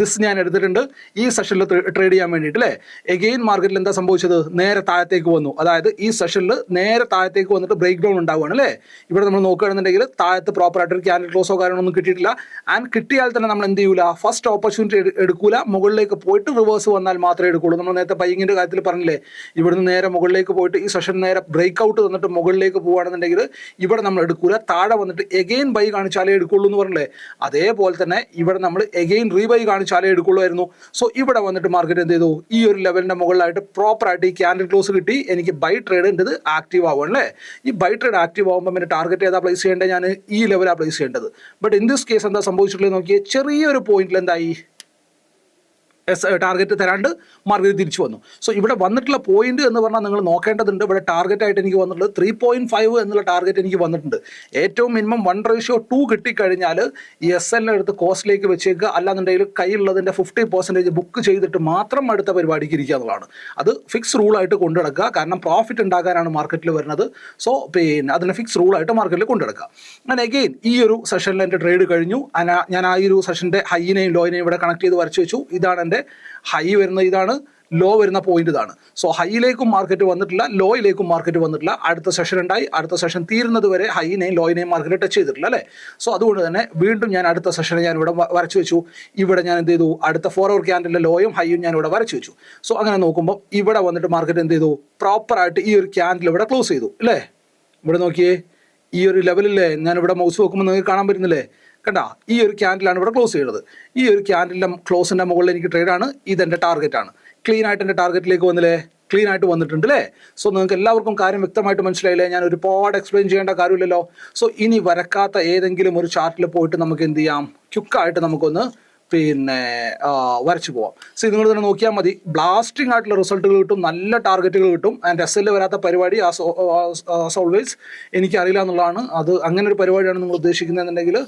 ദിസ് ഞാൻ എടുത്തിട്ടുണ്ട്. ഈ സെഷനിൽ ട്രേഡ് ചെയ്യാൻ വേണ്ടിയിട്ട് അല്ലേ എഗെയിൻ മാർക്കറ്റിൽ എന്താ സംഭവിച്ചത്? നേരെ താഴത്തേക്ക് വന്നു. അതായത് ഈ സെഷനിൽ നേരെ താഴത്തേക്ക് വന്നിട്ട് ബ്രേക്ക് ഡൗൺ ഉണ്ടാവുകയാണ് അല്ലേ ഇവിടെ നമ്മൾ നോക്കുകയാണെന്നുണ്ടെങ്കിൽ താഴത്ത് പ്രോപ്പറായിട്ട് ഒരു ക്യാൻഡിൽ ക്ലോസോ കാര്യങ്ങളൊന്നും കിട്ടിയിട്ടില്ല. ആൻഡ് കിട്ടിയാൽ തന്നെ നമ്മൾ എന്ത് ചെയ്യൂല? ഫസ്റ്റ് ഓപ്പർച്യൂണിറ്റി എടുക്കൂല. മുകളിലേക്ക് പോയിട്ട് റിവേഴ്സ് വന്നാൽ മാത്രമേ എടുക്കുള്ളൂ. നമ്മൾ നേരത്തെ ബൈങ്ങിന്റെ കാര്യത്തിൽ പറഞ്ഞില്ലേ? ഇവിടുന്ന് നേരെ മുകളിലേക്ക് പോയിട്ട് ഈ സെഷൻ നേരെ ബ്രേക്ക് ഔട്ട് തന്നിട്ട് മുകളിലേക്ക് പോവുകയാണെന്നുണ്ടെങ്കിൽ ഇവിടെ നമ്മൾ എടുക്കൂല. താഴെ വന്നിട്ട് എഗെയിൻ ബൈ കാണിച്ചാലേ എടുക്കുള്ളൂ എന്ന് പറഞ്ഞില്ലേ? അതേപോലെ തന്നെ ഇവിടെ നമ്മൾ എഗെയിൻ റീബൈ കാണിച്ചാലേ എടുക്കുള്ളായിരുന്നു. സോ ഇവിടെ വന്നിട്ട് മാർക്കറ്റ് എന്ത് ചെയ്തു? ഈ ഒരു ലെവലിന്റെ മുകളിലായിട്ട് പ്രോപ്പറായിട്ട് ഈ ക്യാൻഡിൽ ക്ലോസ് കിട്ടി. എനിക്ക് ബൈ ട്രേഡ് എന്റെ ആക്റ്റീവ് ആവുകയാണ് അല്ലേ ഈ ബൈ ട്രേഡ് ആക്റ്റീവ് ആകുമ്പോൾ എന്റെ ടാർഗറ്റ് ഏതാ പ്ലേസ് ചെയ്യേണ്ടത്? ഞാൻ ഈ ലെവലാണ് പ്ലേസ് ചെയ്യേണ്ടത്. ബട്ട് ഇൻ ദിസ് കേസ് എന്താ സംഭവിച്ചിട്ടുള്ളത് നോക്കിയാൽ ചെറിയൊരു പോയിന്റിൽ എന്തായി? എസ് ടാർഗറ്റ് തരാണ്ട് മാർക്കറ്റ് തിരിച്ചു വന്നു. സോ ഇവിടെ വന്നിട്ടുള്ള പോയിന്റ് എന്ന് പറഞ്ഞാൽ നിങ്ങൾ നോക്കേണ്ടതുണ്ട്. ഇവിടെ ടാർഗറ്റ് ആയിട്ട് എനിക്ക് വന്നിട്ടുള്ളത് ത്രീ പോയിന്റ് ഫൈവ് എന്നുള്ള ടാർഗറ്റ് എനിക്ക് വന്നിട്ടുണ്ട്. ഏറ്റവും മിനിമം വൺ റേഷ്യോ ടു കിട്ടിക്കഴിഞ്ഞാൽ ഈ എസ് എല്ലിനെ എടുത്ത് കോസ്റ്റിലേക്ക് വെച്ചേക്കുക. അല്ലാന്നുണ്ടെങ്കിൽ കയ്യിലുള്ളതിന്റെ ഫിഫ്റ്റി പെർസെന്റേജ് ബുക്ക് ചെയ്തിട്ട് മാത്രം അടുത്ത പരിപാടിക്ക് ഇരിക്കുക എന്നുള്ളതാണ്. അത് ഫിക്സ് റൂളായിട്ട് കൊണ്ടുനടക്കുക കാരണം പ്രോഫിറ്റ് ഉണ്ടാക്കാനാണ് മാർക്കറ്റിൽ വരുന്നത്. സോ പിന്നെ അതിനെ ഫിക്സ് റൂളായിട്ട് മാർക്കറ്റിൽ കൊണ്ടുനടക്കുക അങ്ങനെ അഗെയിൻ ഈ ഒരു സെഷനിൽ എന്റെ ട്രേഡ് കഴിഞ്ഞു. ഞാൻ ആ ഒരു സെഷന്റെ ഹൈനെയും ലോയിനെയും ഇവിടെ കണക്ട് ചെയ്ത് വരച്ചു വെച്ചു. ഇതാണ് എന്റെ ഹൈ വരുന്ന ഇതാണ് ലോ വരുന്ന പോയിന്റ് ഇതാണ്. സോ ഹൈയിലേക്കും മാർക്കറ്റ് വന്നിട്ടില്ല ലോയിലേക്കും മാർക്കറ്റ് വന്നിട്ടില്ല. അടുത്ത സെഷൻ ഉണ്ടായി. അടുത്ത സെഷൻ തീരുന്നത് വരെ ഹൈനെയും ലോയിനെയും മാർക്കറ്റ് ടച്ച് ചെയ്തിട്ടില്ല അല്ലേ? സോ അതുകൊണ്ട് തന്നെ വീണ്ടും ഞാൻ അടുത്ത സെഷനെ ഞാൻ ഇവിടെ വരച്ചു വെച്ചു. ഇവിടെ ഞാൻ എന്ത് ചെയ്തു? അടുത്ത ഫോർ അവർ ക്യാൻഡിലെ ലോയും ഹൈയും ഞാൻ ഇവിടെ വരച്ചു വെച്ചു. സോ അങ്ങനെ നോക്കുമ്പോൾ ഇവിടെ വന്നിട്ട് മാർക്കറ്റ് എന്ത് ചെയ്തു? പ്രോപ്പറായിട്ട് ഈ ഒരു ക്യാൻഡിൽ ഇവിടെ ക്ലോസ് ചെയ്തു. അല്ലേ? ഇവിടെ നോക്കിയേ ഈ ഒരു ലെവലില്ലേ ഞാൻ ഇവിടെ മൗസ് വെക്കുമ്പോൾ നിങ്ങൾക്ക് കാണാൻ പറ്റുന്നില്ലേ? കണ്ട ഈ ഒരു ക്യാൻഡിലാണ് ഇവിടെ ക്ലോസ് ചെയ്യുന്നത്. ഈ ഒരു ക്യാൻഡിലിന്റെ ക്ലോസിന്റെ മുകളിൽ എനിക്ക് ട്രേഡാണ് ഇതെന്റെ ടാർഗറ്റാണ് ക്ലീൻ ആയിട്ട് എന്റെ ടാർഗറ്റിലേക്ക് വന്നില്ലേ? ക്ലീൻ ആയിട്ട് വന്നിട്ടുണ്ട് അല്ലേ? സോ നിങ്ങൾക്ക് എല്ലാവർക്കും കാര്യം വ്യക്തമായിട്ട് മനസ്സിലായില്ലേ? ഞാൻ ഒരുപാട് എക്സ്പ്ലെയിൻ ചെയ്യേണ്ട കാര്യമില്ലല്ലോ. സോ ഇനി വരക്കാത്ത ഏതെങ്കിലും ഒരു ചാർട്ടിൽ പോയിട്ട് നമുക്ക് എന്ത് ചെയ്യാം? ക്യുക്കായിട്ട് നമുക്കൊന്ന് പിന്നെ വരച്ചു പോവാം. സോ നിങ്ങൾ തന്നെ നോക്കിയാൽ മതി. ബ്ലാസ്റ്റിംഗ് ആയിട്ടുള്ള റിസൾട്ടുകൾ കിട്ടും നല്ല ടാർഗറ്റുകൾ കിട്ടും. ആൻഡ് എസ് എല്ലിൽ വരാത്ത പരിപാടി ആസ് ഓൾവേസ് എനിക്കറിയില്ല എന്നുള്ളതാണ്. അത് അങ്ങനെ ഒരു പരിപാടിയാണ് നിങ്ങൾ ഉദ്ദേശിക്കുന്നതെന്നുണ്ടെങ്കിൽ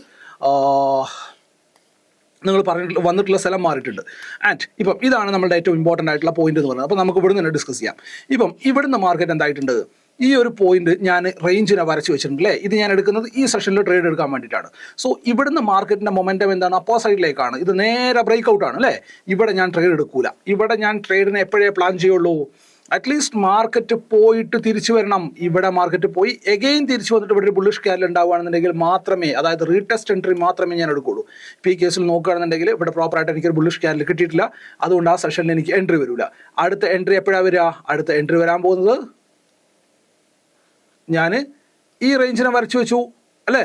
നിങ്ങൾ പറഞ്ഞിട്ടുള്ള വന്നിട്ടുള്ള സ്ഥലം മാറിയിട്ടുണ്ട്. ആൻഡ് ഇപ്പം ഇതാണ് നമ്മുടെ ഏറ്റവും ഇമ്പോർട്ടന്റ് ആയിട്ടുള്ള പോയിന്റ് എന്ന് പറയുന്നത്. അപ്പോൾ നമുക്ക് ഇവിടുന്ന് തന്നെ ഡിസ്കസ് ചെയ്യാം. ഇപ്പം ഇവിടുന്ന് മാർക്കറ്റ് എന്തായിട്ടുണ്ട്? ഈ ഒരു പോയിന്റ് ഞാൻ റേഞ്ചിനെ വരച്ച് വെച്ചിട്ടുണ്ട് അല്ലേ ഇത് ഞാൻ എടുക്കുന്നത് ഈ സെഷനിൽ ട്രേഡ് എടുക്കാൻ വേണ്ടിയിട്ടാണ്. സോ ഇവിടുന്ന് മാർക്കറ്റിന്റെ മൊമെന്റം എന്താണ്? അപ്പോ സൈഡിലേക്കാണ് ഇത് നേരെ ബ്രേക്ക് ഔട്ട് ആണ് അല്ലേ? ഇവിടെ ഞാൻ ട്രേഡ് എടുക്കൂല. ഇവിടെ ഞാൻ ട്രേഡിനെ എപ്പോഴേ പ്ലാൻ ചെയ്യുള്ളൂ? അറ്റ്ലീസ്റ്റ് മാർക്കറ്റ് പോയിട്ട് തിരിച്ചു വരണം. ഇവിടെ മാർക്കറ്റ് പോയി. എഗെയിൻ തിരിച്ചു വന്നിട്ട് ഇവിടെ ഒരു ബുള്ളിഷ് ക്യാരൽ ഉണ്ടാവുകയാണെന്നുണ്ടെങ്കിൽ മാത്രമേ അതായത് റീടെസ്റ്റ് എൻട്രി മാത്രമേ ഞാൻ എടുക്കുള്ളൂ. ഇപ്പോൾ ഈ കേസിൽ നോക്കുകയാണെന്നുണ്ടെങ്കിൽ ഇവിടെ പ്രോപ്പറായിട്ട് എനിക്ക് ഒരു ബുള്ളിഷ് ക്യാരൽ കിട്ടിയിട്ടില്ല. അതുകൊണ്ട് ആ സെഷനിൽ എനിക്ക് എൻട്രി വരില്ല അടുത്ത എൻട്രി എപ്പോഴാണ് വരിക? അടുത്ത എൻട്രി വരാൻ പോകുന്നത് ഞാൻ ഈ റേഞ്ചിനെ വരച്ചു വെച്ചു അല്ലേ?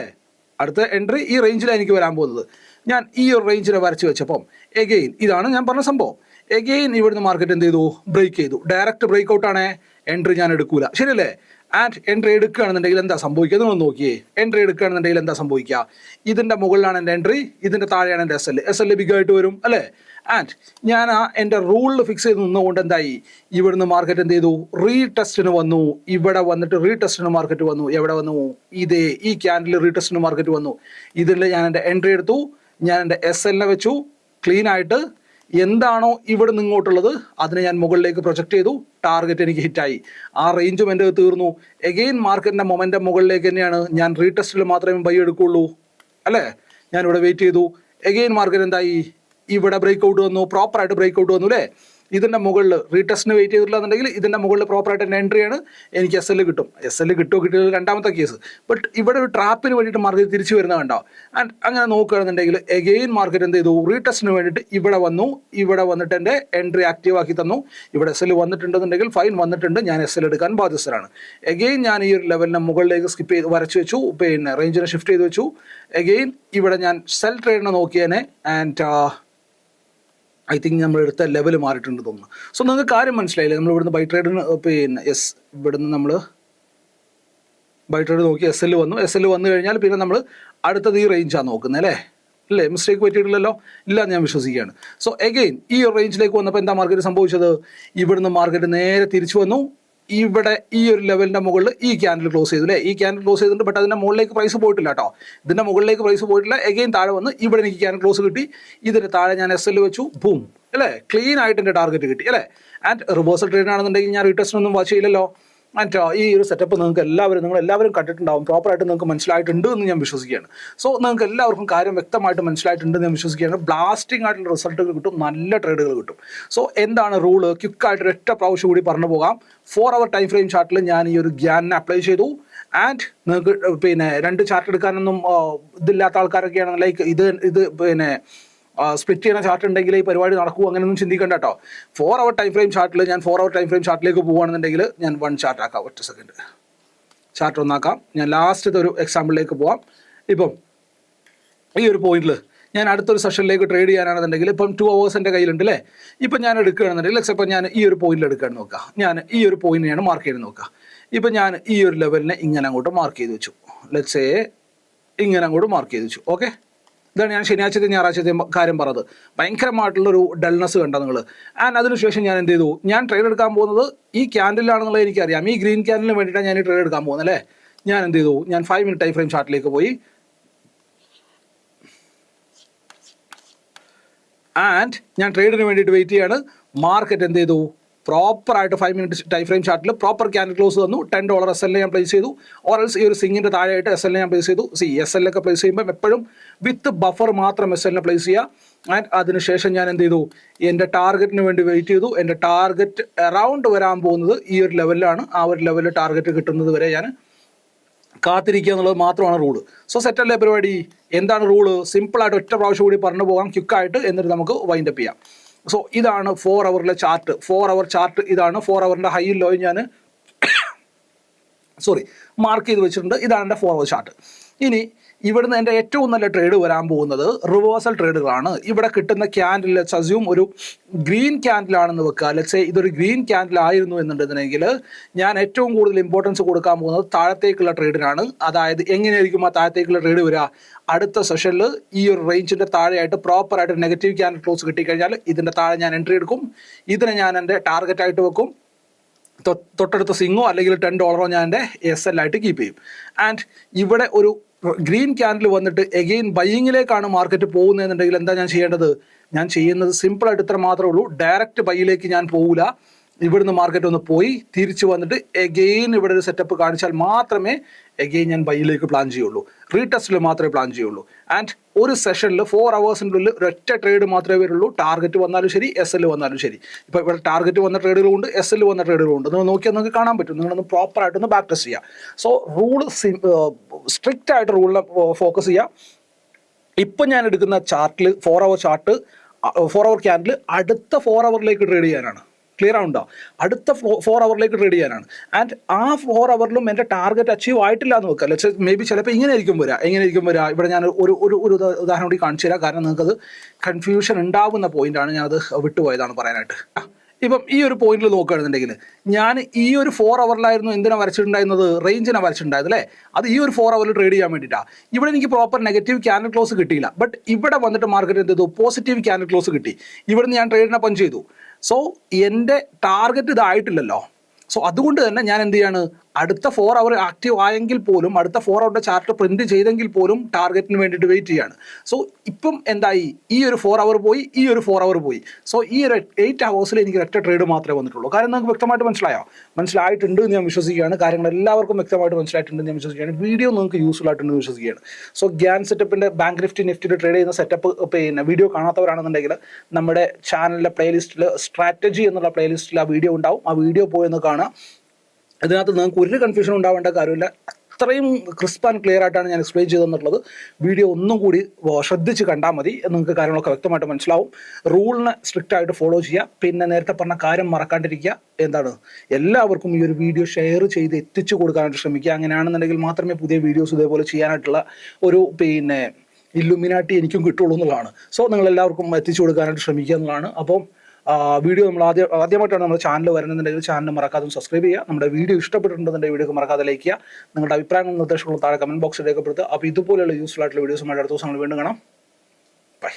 അടുത്ത എൻട്രി ഈ റേഞ്ചിലാണ് എനിക്ക് വരാൻ പോകുന്നത്. ഞാൻ ഈ ഒരു റേഞ്ചിനെ വരച്ചു വെച്ചപ്പം എഗെയിൻ ഇതാണ് ഞാൻ പറഞ്ഞ സംഭവം. എഗെയിൻ ഇവിടുന്ന് മാർക്കറ്റ് എന്ത് ചെയ്തു? ബ്രേക്ക് ചെയ്തു. ഡയറക്റ്റ് ബ്രേക്ക് ഔട്ടാണ് എൻട്രി ഞാൻ എടുക്കൂല. ശരിയല്ലേ? ആൻഡ് എൻട്രി എടുക്കുകയാണെന്നുണ്ടെങ്കിൽ എന്താ സംഭവിക്കുക? നിങ്ങൾ നോക്കിയേ. എൻട്രി എടുക്കുകയാണെന്നുണ്ടെങ്കിൽ എന്താ സംഭവിക്കുക? ഇതിന്റെ മുകളിലാണ് എന്റെ എൻട്രി ഇതിന്റെ താഴെയാണ് എന്റെ S L S L big ആയിട്ട് വരും അല്ലേ? ആൻഡ് ഞാൻ ആ എന്റെ റൂളിൽ ഫിക്സ് ചെയ്ത് നിന്നുകൊണ്ട് എന്തായി? ഇവിടുന്ന് മാർക്കറ്റ് എന്ത് ചെയ്തു? റീടെസ്റ്റിന് വന്നു. ഇവിടെ വന്നിട്ട് റീടെസ്റ്റിന് മാർക്കറ്റ് വന്നു. എവിടെ വന്നു? ഇതേ ഈ ക്യാൻഡിൽ റീടെസ്റ്റിന് മാർക്കറ്റ് വന്നു. ഇതിൽ ഞാൻ എന്റെ എൻട്രി എടുത്തു. ഞാൻ എന്റെ എസ് എല്ലിനെ വെച്ചു. ക്ലീൻ ആയിട്ട് എന്താണോ ഇവിടെ നിന്ന് ഇങ്ങോട്ടുള്ളത് അതിനെ ഞാൻ മുകളിലേക്ക് പ്രൊജക്ട് ചെയ്തു. ടാർഗറ്റ് എനിക്ക് ഹിറ്റായി. ആ റേഞ്ചും എന്റെ തീർന്നു. എഗെയിൻ മാർക്കറ്റിന്റെ മൊമെന്റെ മുകളിലേക്ക് തന്നെയാണ്. ഞാൻ റീടെസ്റ്റിൽ മാത്രമേ ബൈ എടുക്കുള്ളൂ. അല്ലേ? ഞാൻ ഇവിടെ വെയിറ്റ് ചെയ്തു. എഗെയിൻ മാർക്കറ്റ് എന്തായി? ഇവിടെ ബ്രേക്ക് ഔട്ട് വന്നു. പ്രോപ്പറായിട്ട് ബ്രേക്ക് ഔട്ട് വന്നു അല്ലേ? ഇതിന്റെ മുകളിൽ റീടെസ്റ്റിന് വെയിറ്റ് ചെയ്തിട്ടുണ്ടെന്നുണ്ടെങ്കിൽ ഇതിന്റെ മുകളിൽ പ്രോപ്പറായിട്ട് തന്നെ എൻട്രി ആണ്. എനിക്ക് എസ് എൽ കിട്ടും. എസ് എൽ കിട്ടുമോ കിട്ടിയത് രണ്ടാമത്തെ കേസ് ബട്ട് ഇവിടെ ഒരു ട്രാപ്പിന് വേണ്ടിയിട്ട് മാർക്കറ്റ് തിരിച്ചു വരുന്നത് കണ്ടോ? ആൻഡ് അങ്ങനെ നോക്കുകയാണെന്നുണ്ടെങ്കിൽ എഗെയിൻ മാർക്കറ്റ് എന്ത് ചെയ്തു? റീടെസ്റ്റിന് വേണ്ടിയിട്ട് ഇവിടെ വന്നു. ഇവിടെ വന്നിട്ട് എന്റെ എൻട്രി ആക്റ്റീവ് ആക്കി തന്നു. ഇവിടെ എസ് എൽ വന്നിട്ടുണ്ടെന്നുണ്ടെങ്കിൽ ഫൈൻ വന്നിട്ടുണ്ട്. ഞാൻ എസ് എൽ എടുക്കാൻ ബാധ്യസ്ഥരാണ്. എഗെയിൻ ഞാൻ ഈ ഒരു ലെവലിനെ മുകളിലേക്ക് സ്കിപ്പ് ചെയ്ത് വരച്ച് വെച്ചു. പിന്നെ റേഞ്ചിനെ ഷിഫ്റ്റ് ചെയ്ത് വെച്ചു. എഗെയിൻ ഇവിടെ ഞാൻ സെൽ ട്രേഡിനെ നോക്കിയേനെ. ആൻഡ് ഐ തിങ്ക് നമ്മൾ എടുത്ത ലെവൽ മാറിയിട്ടുണ്ട് തോന്നുന്നു. സോ നിങ്ങൾക്ക് കാര്യം മനസ്സിലായില്ലേ? നമ്മൾ ഇവിടുന്ന് ബൈ ട്രേഡിന് പിന്നെ എസ് ഇവിടുന്ന് നമ്മൾ ബൈ ട്രേഡ് നോക്കി എസ് എൽ വന്നു. എസ് എൽ വന്നു കഴിഞ്ഞാൽ പിന്നെ നമ്മൾ അടുത്തത് ഈ റേഞ്ചാണ് നോക്കുന്നത് അല്ലേ? അല്ലേ? മിസ്റ്റേക്ക് പറ്റിയിട്ടില്ലല്ലോ? ഇല്ല എന്ന് ഞാൻ വിശ്വസിക്കുകയാണ്. സോ എഗെയിൻ ഈ റേഞ്ചിലേക്ക് വന്നപ്പോൾ എന്താ മാർക്കറ്റ് സംഭവിച്ചത്? ഇവിടുന്ന് മാർക്കറ്റ് നേരെ തിരിച്ചു വന്നു. ഇവിടെ ഈ ഒരു ലെവലിന്റെ മുകളിൽ ഈ ക്യാൻഡിൽ ക്ലോസ് ചെയ്തു അല്ലേ ഈ ക്യാൻഡിൽ ക്ലോസ് ചെയ്തിട്ടുണ്ട് ബട്ട് അതിന്റെ മുകളിലേക്ക് പ്രൈസ് പോയിട്ടില്ല കേട്ടോ. ഇതിന്റെ മുകളിലേക്ക് പ്രൈസ് പോയിട്ടില്ല. എഗെയിൻ താഴെ വന്ന് ഇവിടെ എനിക്ക് ക്യാൻഡിൽ ക്ലോസ് കിട്ടി. ഇതിന് താഴെ ഞാൻ എസ് എൽ വെച്ചു. ബൂം അല്ലേ? ക്ലീൻ ആയിട്ട് എന്റെ ടാർഗറ്റ് കിട്ടി. അല്ലേ? ആൻഡ് റിവേഴ്സൽ ട്രേഡ് ആണെന്നുണ്ടെങ്കിൽ ഞാൻ റീടെസ്റ്റ് ഒന്നും വാച്ച് ചെയ്യില്ലല്ലോ. ആൻഡ് ഈ ഒരു സെറ്റപ്പ് നിങ്ങൾക്ക് എല്ലാവരും നിങ്ങൾ എല്ലാവരും കണ്ടിട്ടുണ്ടാവും. പ്രോപ്പറായിട്ട് നിങ്ങൾക്ക് മനസ്സിലായിട്ടുണ്ട് എന്ന് ഞാൻ വിശ്വസിക്കുകയാണ്. സോ നിങ്ങൾക്ക് എല്ലാവർക്കും കാര്യം വ്യക്തമായിട്ട് മനസ്സിലായിട്ടുണ്ട് ഞാൻ വിശ്വസിക്കുകയാണ്. ബ്ലാസ്റ്റിംഗ് ആയിട്ടുള്ള റിസൾട്ടുകൾ കിട്ടും. നല്ല ട്രേഡുകൾ കിട്ടും. സോ എന്താണ് റൂൾ ക്വിക്കായിട്ട് ഒറ്റ പ്രാവശ്യം കൂടി പറഞ്ഞു പോകാം. ഫോർ അവർ ടൈം ഫ്രെയിം ചാർട്ടിൽ ഞാൻ ഈ ഒരു ഗ്യാനിനെ അപ്ലൈ ചെയ്തു. ആൻഡ് നിങ്ങൾക്ക് പിന്നെ രണ്ട് ചാർട്ട് എടുക്കാനൊന്നും ആ, ഇതില്ലാത്ത ആൾക്കാരൊക്കെയാണ്. ലൈക്ക് ഇത് ഇത് പിന്നെ സ്പ്ലിറ്റ് ചെയ്യുന്ന ചാർട്ട് ഉണ്ടെങ്കിൽ ഈ പരിപാടി നടക്കൂ അങ്ങനെയൊന്നും ചിന്തിക്കണ്ട കേട്ടോ ഫോർ അവർ ടൈം ഫ്രെയിം ചാർട്ടിൽ ഞാൻ ഫോർ അവർ ടൈം ഫ്രെയിം ചാർട്ടിലേക്ക് പോകുകയാണെന്നുണ്ടെങ്കിൽ ഞാൻ വൺ ചാർട്ട് ആക്കാം ഒറ്റ സെക്കൻഡ് ചാർട്ട് ഒന്നാക്കാം. ഞാൻ ലാസ്റ്റത്തെ ഒരു എക്സാമ്പിളിലേക്ക് പോവാം. ഇപ്പം ഈ ഒരു പോയിന്റിൽ ഞാൻ അടുത്തൊരു സെഷനിലേക്ക് ട്രേഡ് ചെയ്യാനാണെന്നുണ്ടെങ്കിൽ ഇപ്പം ടു അവേഴ്സ് എന്റെ കയ്യിലുണ്ട് അല്ലേ ഇപ്പം ഞാൻ എടുക്കുകയാണെന്നുണ്ടെങ്കിൽ ലെക്സ് ഇപ്പം ഞാൻ ഈ ഒരു പോയിന്റിൽ എടുക്കാൻ നോക്കുക ഞാൻ ഈ ഒരു പോയിന്റിനെയാണ് മാർക്ക് ചെയ്ത് നോക്കുക ഇപ്പം ഞാൻ ഈ ഒരു ലെവലിനെ ഇങ്ങനെ അങ്ങോട്ട് മാർക്ക് ചെയ്ത് വെച്ചു. ലെറ്റ്സ് ഇങ്ങനെ അങ്ങോട്ട് മാർക്ക് ചെയ്ത് വെച്ചു. ഓക്കെ ഇതാണ് ഞാൻ ശനിയാഴ്ചത്തെ ഞായറാഴ്ചത്തെ കാര്യം പറഞ്ഞത്. ഭയങ്കരമായിട്ടുള്ളൊരു ഡൾനെസ് കണ്ട നിങ്ങൾ ആൻഡ് അതിനുശേഷം ഞാൻ എന്ത് ചെയ്തു? ഞാൻ ട്രേഡ് എടുക്കാൻ പോകുന്നത് ഈ ക്യാൻഡിലാണെന്നുള്ളത് എനിക്കറിയാം. ഈ ഗ്രീൻ ക്യാൻഡിലിന് വേണ്ടിയിട്ടാണ് ഞാൻ ഈ ട്രേഡ് എടുക്കാൻ പോകുന്നത് അല്ലേ? ഞാൻ എന്ത് ചെയ്തു? ഞാൻ ഫൈവ് മിനിറ്റ് ടൈം ഫ്രെയിം ചാർട്ടിലേക്ക് പോയി. ആൻഡ് ഞാൻ ട്രേഡിന് വേണ്ടിയിട്ട് വെയിറ്റ് ചെയ്യാണ്. മാർക്കറ്റ് എന്ത് ചെയ്തു? പ്രോപ്പറായിട്ട് ഫൈവ് മിനിറ്റ് ടൈം ഫ്രെയിം ചാർട്ടിൽ പ്രോപ്പർ ക്യാൻഡിൽ ക്ലോസ് തന്നു. ടെൻ ഡോളർ എസ് എൽ ഞാൻ പ്ലേസ് ചെയ്തു. ഓറൽസ് ഈ ഒരു സിംഗിന്റെ താഴെയായിട്ട് എസ് എൽ ഞാൻ പ്ലേസ് ചെയ്തു. സി എസ് എൽ ഒക്കെ പ്ലേസ് ചെയ്യുമ്പോൾ എപ്പോഴും വിത്ത് ബഫർ മാത്രം എസ് എല്ലിനെ പ്ലേസ് ചെയ്യുക ആൻഡ് അതിനുശേഷം ഞാൻ എന്ത് ചെയ്തു? എന്റെ ടാർഗറ്റിന് വേണ്ടി വെയിറ്റ് ചെയ്തു. എന്റെ ടാർഗറ്റ് അറൗണ്ട് വരാൻ പോകുന്നത് ഈ ഒരു ലെവലിലാണ് ആ ഒരു ലെവലിൽ ടാർഗറ്റ് കിട്ടുന്നത് വരെ ഞാൻ കാത്തിരിക്കുക എന്നുള്ളത് മാത്രമാണ് റൂൾ സോ സെറ്റ് അല്ലേ പരിപാടി? എന്താണ് റൂൾ സിമ്പിളായിട്ട് ഒറ്റ പ്രാവശ്യം കൂടി പറഞ്ഞു പോകാം. ക്വിക്കായിട്ട് എന്നിട്ട് നമുക്ക് വൈൻഡപ്പ് ചെയ്യാം. സോ ഇതാണ് ഫോർ അവറിലെ ചാർട്ട് ഫോർ അവർ ചാർട്ട് ഇതാണ്. ഫോർ അവറിന്റെ ഹൈ ലോയും ഞാൻ സോറി മാർക്ക് ചെയ്ത് വെച്ചിട്ടുണ്ട്. ഇതാണ് എന്റെ ഫോർ അവർ ചാർട്ട് ഇനി ഇവിടുന്ന് എന്റെ ഏറ്റവും നല്ല ട്രേഡ് വരാൻ പോകുന്നത് റിവേഴ്സൽ ട്രേഡുകളാണ് ഇവിടെ കിട്ടുന്ന ക്യാൻഡിൽ ലെറ്റ്സ് അസ്യൂം ഒരു ഗ്രീൻ ക്യാൻഡിലാണെന്ന് വെക്കുക. ലെറ്റ്സ് ഇതൊരു ഗ്രീൻ ക്യാൻഡിൽ ആയിരുന്നു എന്നുണ്ടെന്നുണ്ടെങ്കിൽ ഞാൻ ഏറ്റവും കൂടുതൽ ഇമ്പോർട്ടൻസ് കൊടുക്കാൻ പോകുന്നത് താഴത്തേക്കുള്ള ട്രേഡിനാണ് അതായത് എങ്ങനെയായിരിക്കും ആ താഴത്തേക്കുള്ള ട്രേഡ് വരിക? അടുത്ത സെഷനിൽ ഈ ഒരു റേഞ്ചിന്റെ താഴെയായിട്ട് പ്രോപ്പറായിട്ട് നെഗറ്റീവ് ക്യാൻഡിൽ ക്ലോസ് കിട്ടിക്കഴിഞ്ഞാൽ ഇതിന്റെ താഴെ ഞാൻ എൻട്രി എടുക്കും. ഇതിനെ ഞാൻ എന്റെ ടാർഗറ്റായിട്ട് വെക്കും. തൊട്ടടുത്ത സിങ്ങോ അല്ലെങ്കിൽ ടെൻ ഡോളറോ ഞാൻ എന്റെ എസ് എൽ ആയിട്ട് കീപ്പ് ചെയ്യും. ആൻഡ് ഇവിടെ ഒരു ഗ്രീൻ ക്യാൻഡിൽ വന്നിട്ട് എഗെയിൻ ബൈയിങ്ങിലേക്കാണ് മാർക്കറ്റ് പോകുന്നതെന്നുണ്ടെങ്കിൽ എന്താ ഞാൻ ചെയ്യേണ്ടത്? ഞാൻ ചെയ്യുന്നത് സിമ്പിളായിട്ട് ഇത്ര മാത്രമേ ഉള്ളൂ. ഡയറക്റ്റ് ബൈയിലേക്ക് ഞാൻ പോകില്ല ഇവിടുന്ന് മാർക്കറ്റ് ഒന്ന് പോയി തിരിച്ചു വന്നിട്ട് എഗെയിൻ ഇവിടെ ഒരു സെറ്റപ്പ് കാണിച്ചാൽ മാത്രമേ എഗെയിൻ ഞാൻ ബൈയിലേക്ക് പ്ലാൻ ചെയ്യുള്ളൂ. റീടെസ്റ്റിൽ മാത്രമേ പ്ലാൻ ചെയ്യുള്ളൂ. ആൻഡ് ഒരു സെഷനിൽ ഫോർ അവേഴ്സിന്റെ ഉള്ളിൽ ഒരൊറ്റ ട്രേഡ് മാത്രമേ വരുള്ളൂ. ടാർഗറ്റ് വന്നാലും ശരി എസ് എൽ വന്നാലും ശരി. ഇപ്പോൾ ഇവിടെ ടാർഗറ്റ് വന്ന ട്രേഡുകളുണ്ട് എസ് എൽ വന്ന ട്രേഡുകളുണ്ട് നിങ്ങൾ നോക്കിയാൽ നിങ്ങൾക്ക് കാണാൻ പറ്റും. നിങ്ങളൊന്ന് പ്രോപ്പറായിട്ടൊന്ന് ബാക്ക് ടെസ്റ്റ് ചെയ്യുക സോ റൂൾ സ്ട്രിക്റ്റ് ആയിട്ട് റൂളിനെ ഫോക്കസ് ചെയ്യുക ഇപ്പം ഞാൻ എടുക്കുന്ന ചാർട്ടിൽ four hour chart four hour candle അടുത്ത ഫോർ അവറിലേക്ക് ട്രേഡ് ചെയ്യാനാണ്. ക്ലിയർ ആവുണ്ടോ അടുത്ത ഫോർ അവറിലേക്ക് ട്രേഡ് ചെയ്യാനാണ്. ആൻഡ് ആ ഫോർ അവറിലും എന്റെ ടാർഗറ്റ് അച്ചീവ് ആയിട്ടില്ല എന്ന് വെക്കുക. ലെറ്റ്സ് മേ ബി ചിലപ്പോൾ ഇങ്ങനെ ആയിരിക്കും വരാം ഇങ്ങനെ ആയിരിക്കും വരിക ഇവിടെ ഞാൻ ഒരു ഒരു ഒരു ഉദാഹരണം കൂടി കാണിച്ചു തരാം. കാരണം നിങ്ങൾക്കത് കൺഫ്യൂഷൻ ഉണ്ടാകുന്ന പോയിന്റാണ് ഞാനത് വിട്ടുപോയതാണ് പറയാനായിട്ട്. ഇപ്പം ഈ ഒരു പോയിന്റിൽ നോക്കുകയാണെന്നുണ്ടെങ്കിൽ ഞാൻ ഈ ഒരു ഫോർ അവറിലായിരുന്നു എന്തിനാണ് വരച്ചിട്ടുണ്ടായിരുന്നത്? റേഞ്ചിനെ വരച്ചിട്ടുണ്ടായത് അല്ലേ? അത് ഈ ഒരു ഫോർ അവറിൽ ട്രേഡ് ചെയ്യാൻ വേണ്ടിയിട്ടാണ് ഇവിടെ എനിക്ക് പ്രോപ്പർ നെഗറ്റീവ് ക്യാൻഡൽ ക്ലോസ് കിട്ടിയില്ല. ബട്ട് ഇവിടെ വന്നിട്ട് മാർക്കറ്റ് എന്ത് ചെയ്തു? പോസിറ്റീവ് ക്യാൻഡൽ ക്ലോസ് കിട്ടി. ഇവിടുന്ന് ഞാൻ ട്രേഡിനെ പഞ്ച് ചെയ്തു. സോ എന്റെ ടാർഗറ്റ് ഇതായിട്ടില്ലല്ലോ. സോ അതുകൊണ്ട് തന്നെ ഞാൻ എന്ത് ചെയ്യാണ്? അടുത്ത ഫോർ അവർ ആക്റ്റീവ് ആയെങ്കിൽ പോലും അടുത്ത ഫോർ അവറുടെ ചാർട്ട് പ്രിന്റ് ചെയ്തെങ്കിൽ പോലും ടാർഗറ്റിന് വേണ്ടിയിട്ട് വെയിറ്റ് ചെയ്യാണ്. സോ ഇപ്പം എന്തായി? ഈ ഒരു ഫോർ അവർ പോയി ഈ ഒരു ഫോർ അവർ പോയി. സോ ഈ ഒരു എയ്റ്റ് അവേഴ്സിൽ എനിക്ക് ഒറ്റ ട്രേഡ് മാത്രമേ വന്നിട്ടുള്ളൂ. കാരണം നമുക്ക് വ്യക്തമായിട്ട് മനസ്സിലായോ? മനസ്സിലായിട്ടുണ്ട് എന്ന് ഞാൻ വിശ്വസിക്കുകയാണ്. കാര്യങ്ങൾ എല്ലാവർക്കും വ്യക്തമായിട്ട് മനസ്സിലായിട്ടുണ്ട് ഞാൻ വിശ്വസിക്കുകയാണ്. വീഡിയോ നിങ്ങൾക്ക് യൂസ്ഫുൾ ആയിട്ടുണ്ട് വിശ്വസിക്കുകയാണ്. സോ ഗ്യാൻ സെറ്റപ്പിന്റെ ബാങ്ക് നിഫ്റ്റി നിഫ്റ്റിയിൽ ട്രേഡ് ചെയ്യുന്ന സെറ്റപ്പ് പിന്നെ വീഡിയോ കാണാത്തവരാണെന്നുണ്ടെങ്കിൽ നമ്മുടെ ചാനലിലെ പ്ലേലിസ്റ്റിൽ സ്ട്രാറ്റജി എന്നുള്ള പ്ലേലിസ്റ്റിൽ ആ വീഡിയോ ഉണ്ടാവും. ആ വീഡിയോ പോയി ഒന്ന് ഇതിനകത്ത് നിങ്ങൾക്ക് ഒരു കൺഫ്യൂഷൻ ഉണ്ടാവേണ്ട കാര്യമില്ല. അത്രയും ക്രിസ്പ് ആൻഡ് ക്ലിയർ ആയിട്ടാണ് ഞാൻ എക്സ്പ്ലെയിൻ ചെയ്തെന്നുള്ളത് വീഡിയോ ഒന്നും കൂടി ശ്രദ്ധിച്ച് കണ്ടാൽ മതി. നിങ്ങൾക്ക് കാര്യങ്ങളൊക്കെ വ്യക്തമായിട്ട് മനസ്സിലാവും. റൂളിനെ സ്ട്രിക്റ്റ് ആയിട്ട് ഫോളോ ചെയ്യുക. പിന്നെ നേരത്തെ പറഞ്ഞ കാര്യം മറക്കാണ്ടിരിക്കുക. എന്താണ്? എല്ലാവർക്കും ഈ ഒരു വീഡിയോ ഷെയർ ചെയ്ത് എത്തിച്ചു കൊടുക്കാനായിട്ട് ശ്രമിക്കുക. അങ്ങനെയാണെന്നുണ്ടെങ്കിൽ മാത്രമേ പുതിയ വീഡിയോസ് ഇതേപോലെ ചെയ്യാനായിട്ടുള്ള ഒരു പിന്നെ ഇല്ലുമിനാട്ടി എനിക്കും കിട്ടുള്ളൂ എന്നുള്ളതാണ്. സോ നിങ്ങൾ എല്ലാവർക്കും എത്തിച്ചു കൊടുക്കാനായിട്ട് ശ്രമിക്കുക എന്നുള്ളതാണ്. അപ്പം വീഡിയോ നമ്മൾ ആദ്യം ആദ്യമായിട്ടാണ് നമ്മുടെ ചാനൽ വരുന്നുണ്ടെങ്കിൽ ചാനൽ മറക്കാതെ സബ്സ്ക്രൈബ് ചെയ്യുക. നമ്മുടെ വീഡിയോ ഇഷ്ടപ്പെട്ടിട്ടുണ്ടെന്നുണ്ടെങ്കിൽ വീഡിയോ മറക്കാതെ ലൈക്ക് ചെയ്യുക. നിങ്ങളുടെ അഭിപ്രായങ്ങളും നിർദ്ദേശങ്ങളും താഴെ കമന്റ് ബോക്സിൽ രേഖപ്പെടുത്തുക. അപ്പോൾ ഇതുപോലെയുള്ള യൂസ്ഫുൾ ആയിട്ടുള്ള വീഡിയോസുമായിട്ട് അടുത്ത ദിവസങ്ങൾ വീണ്ടും കാണാം. ബൈ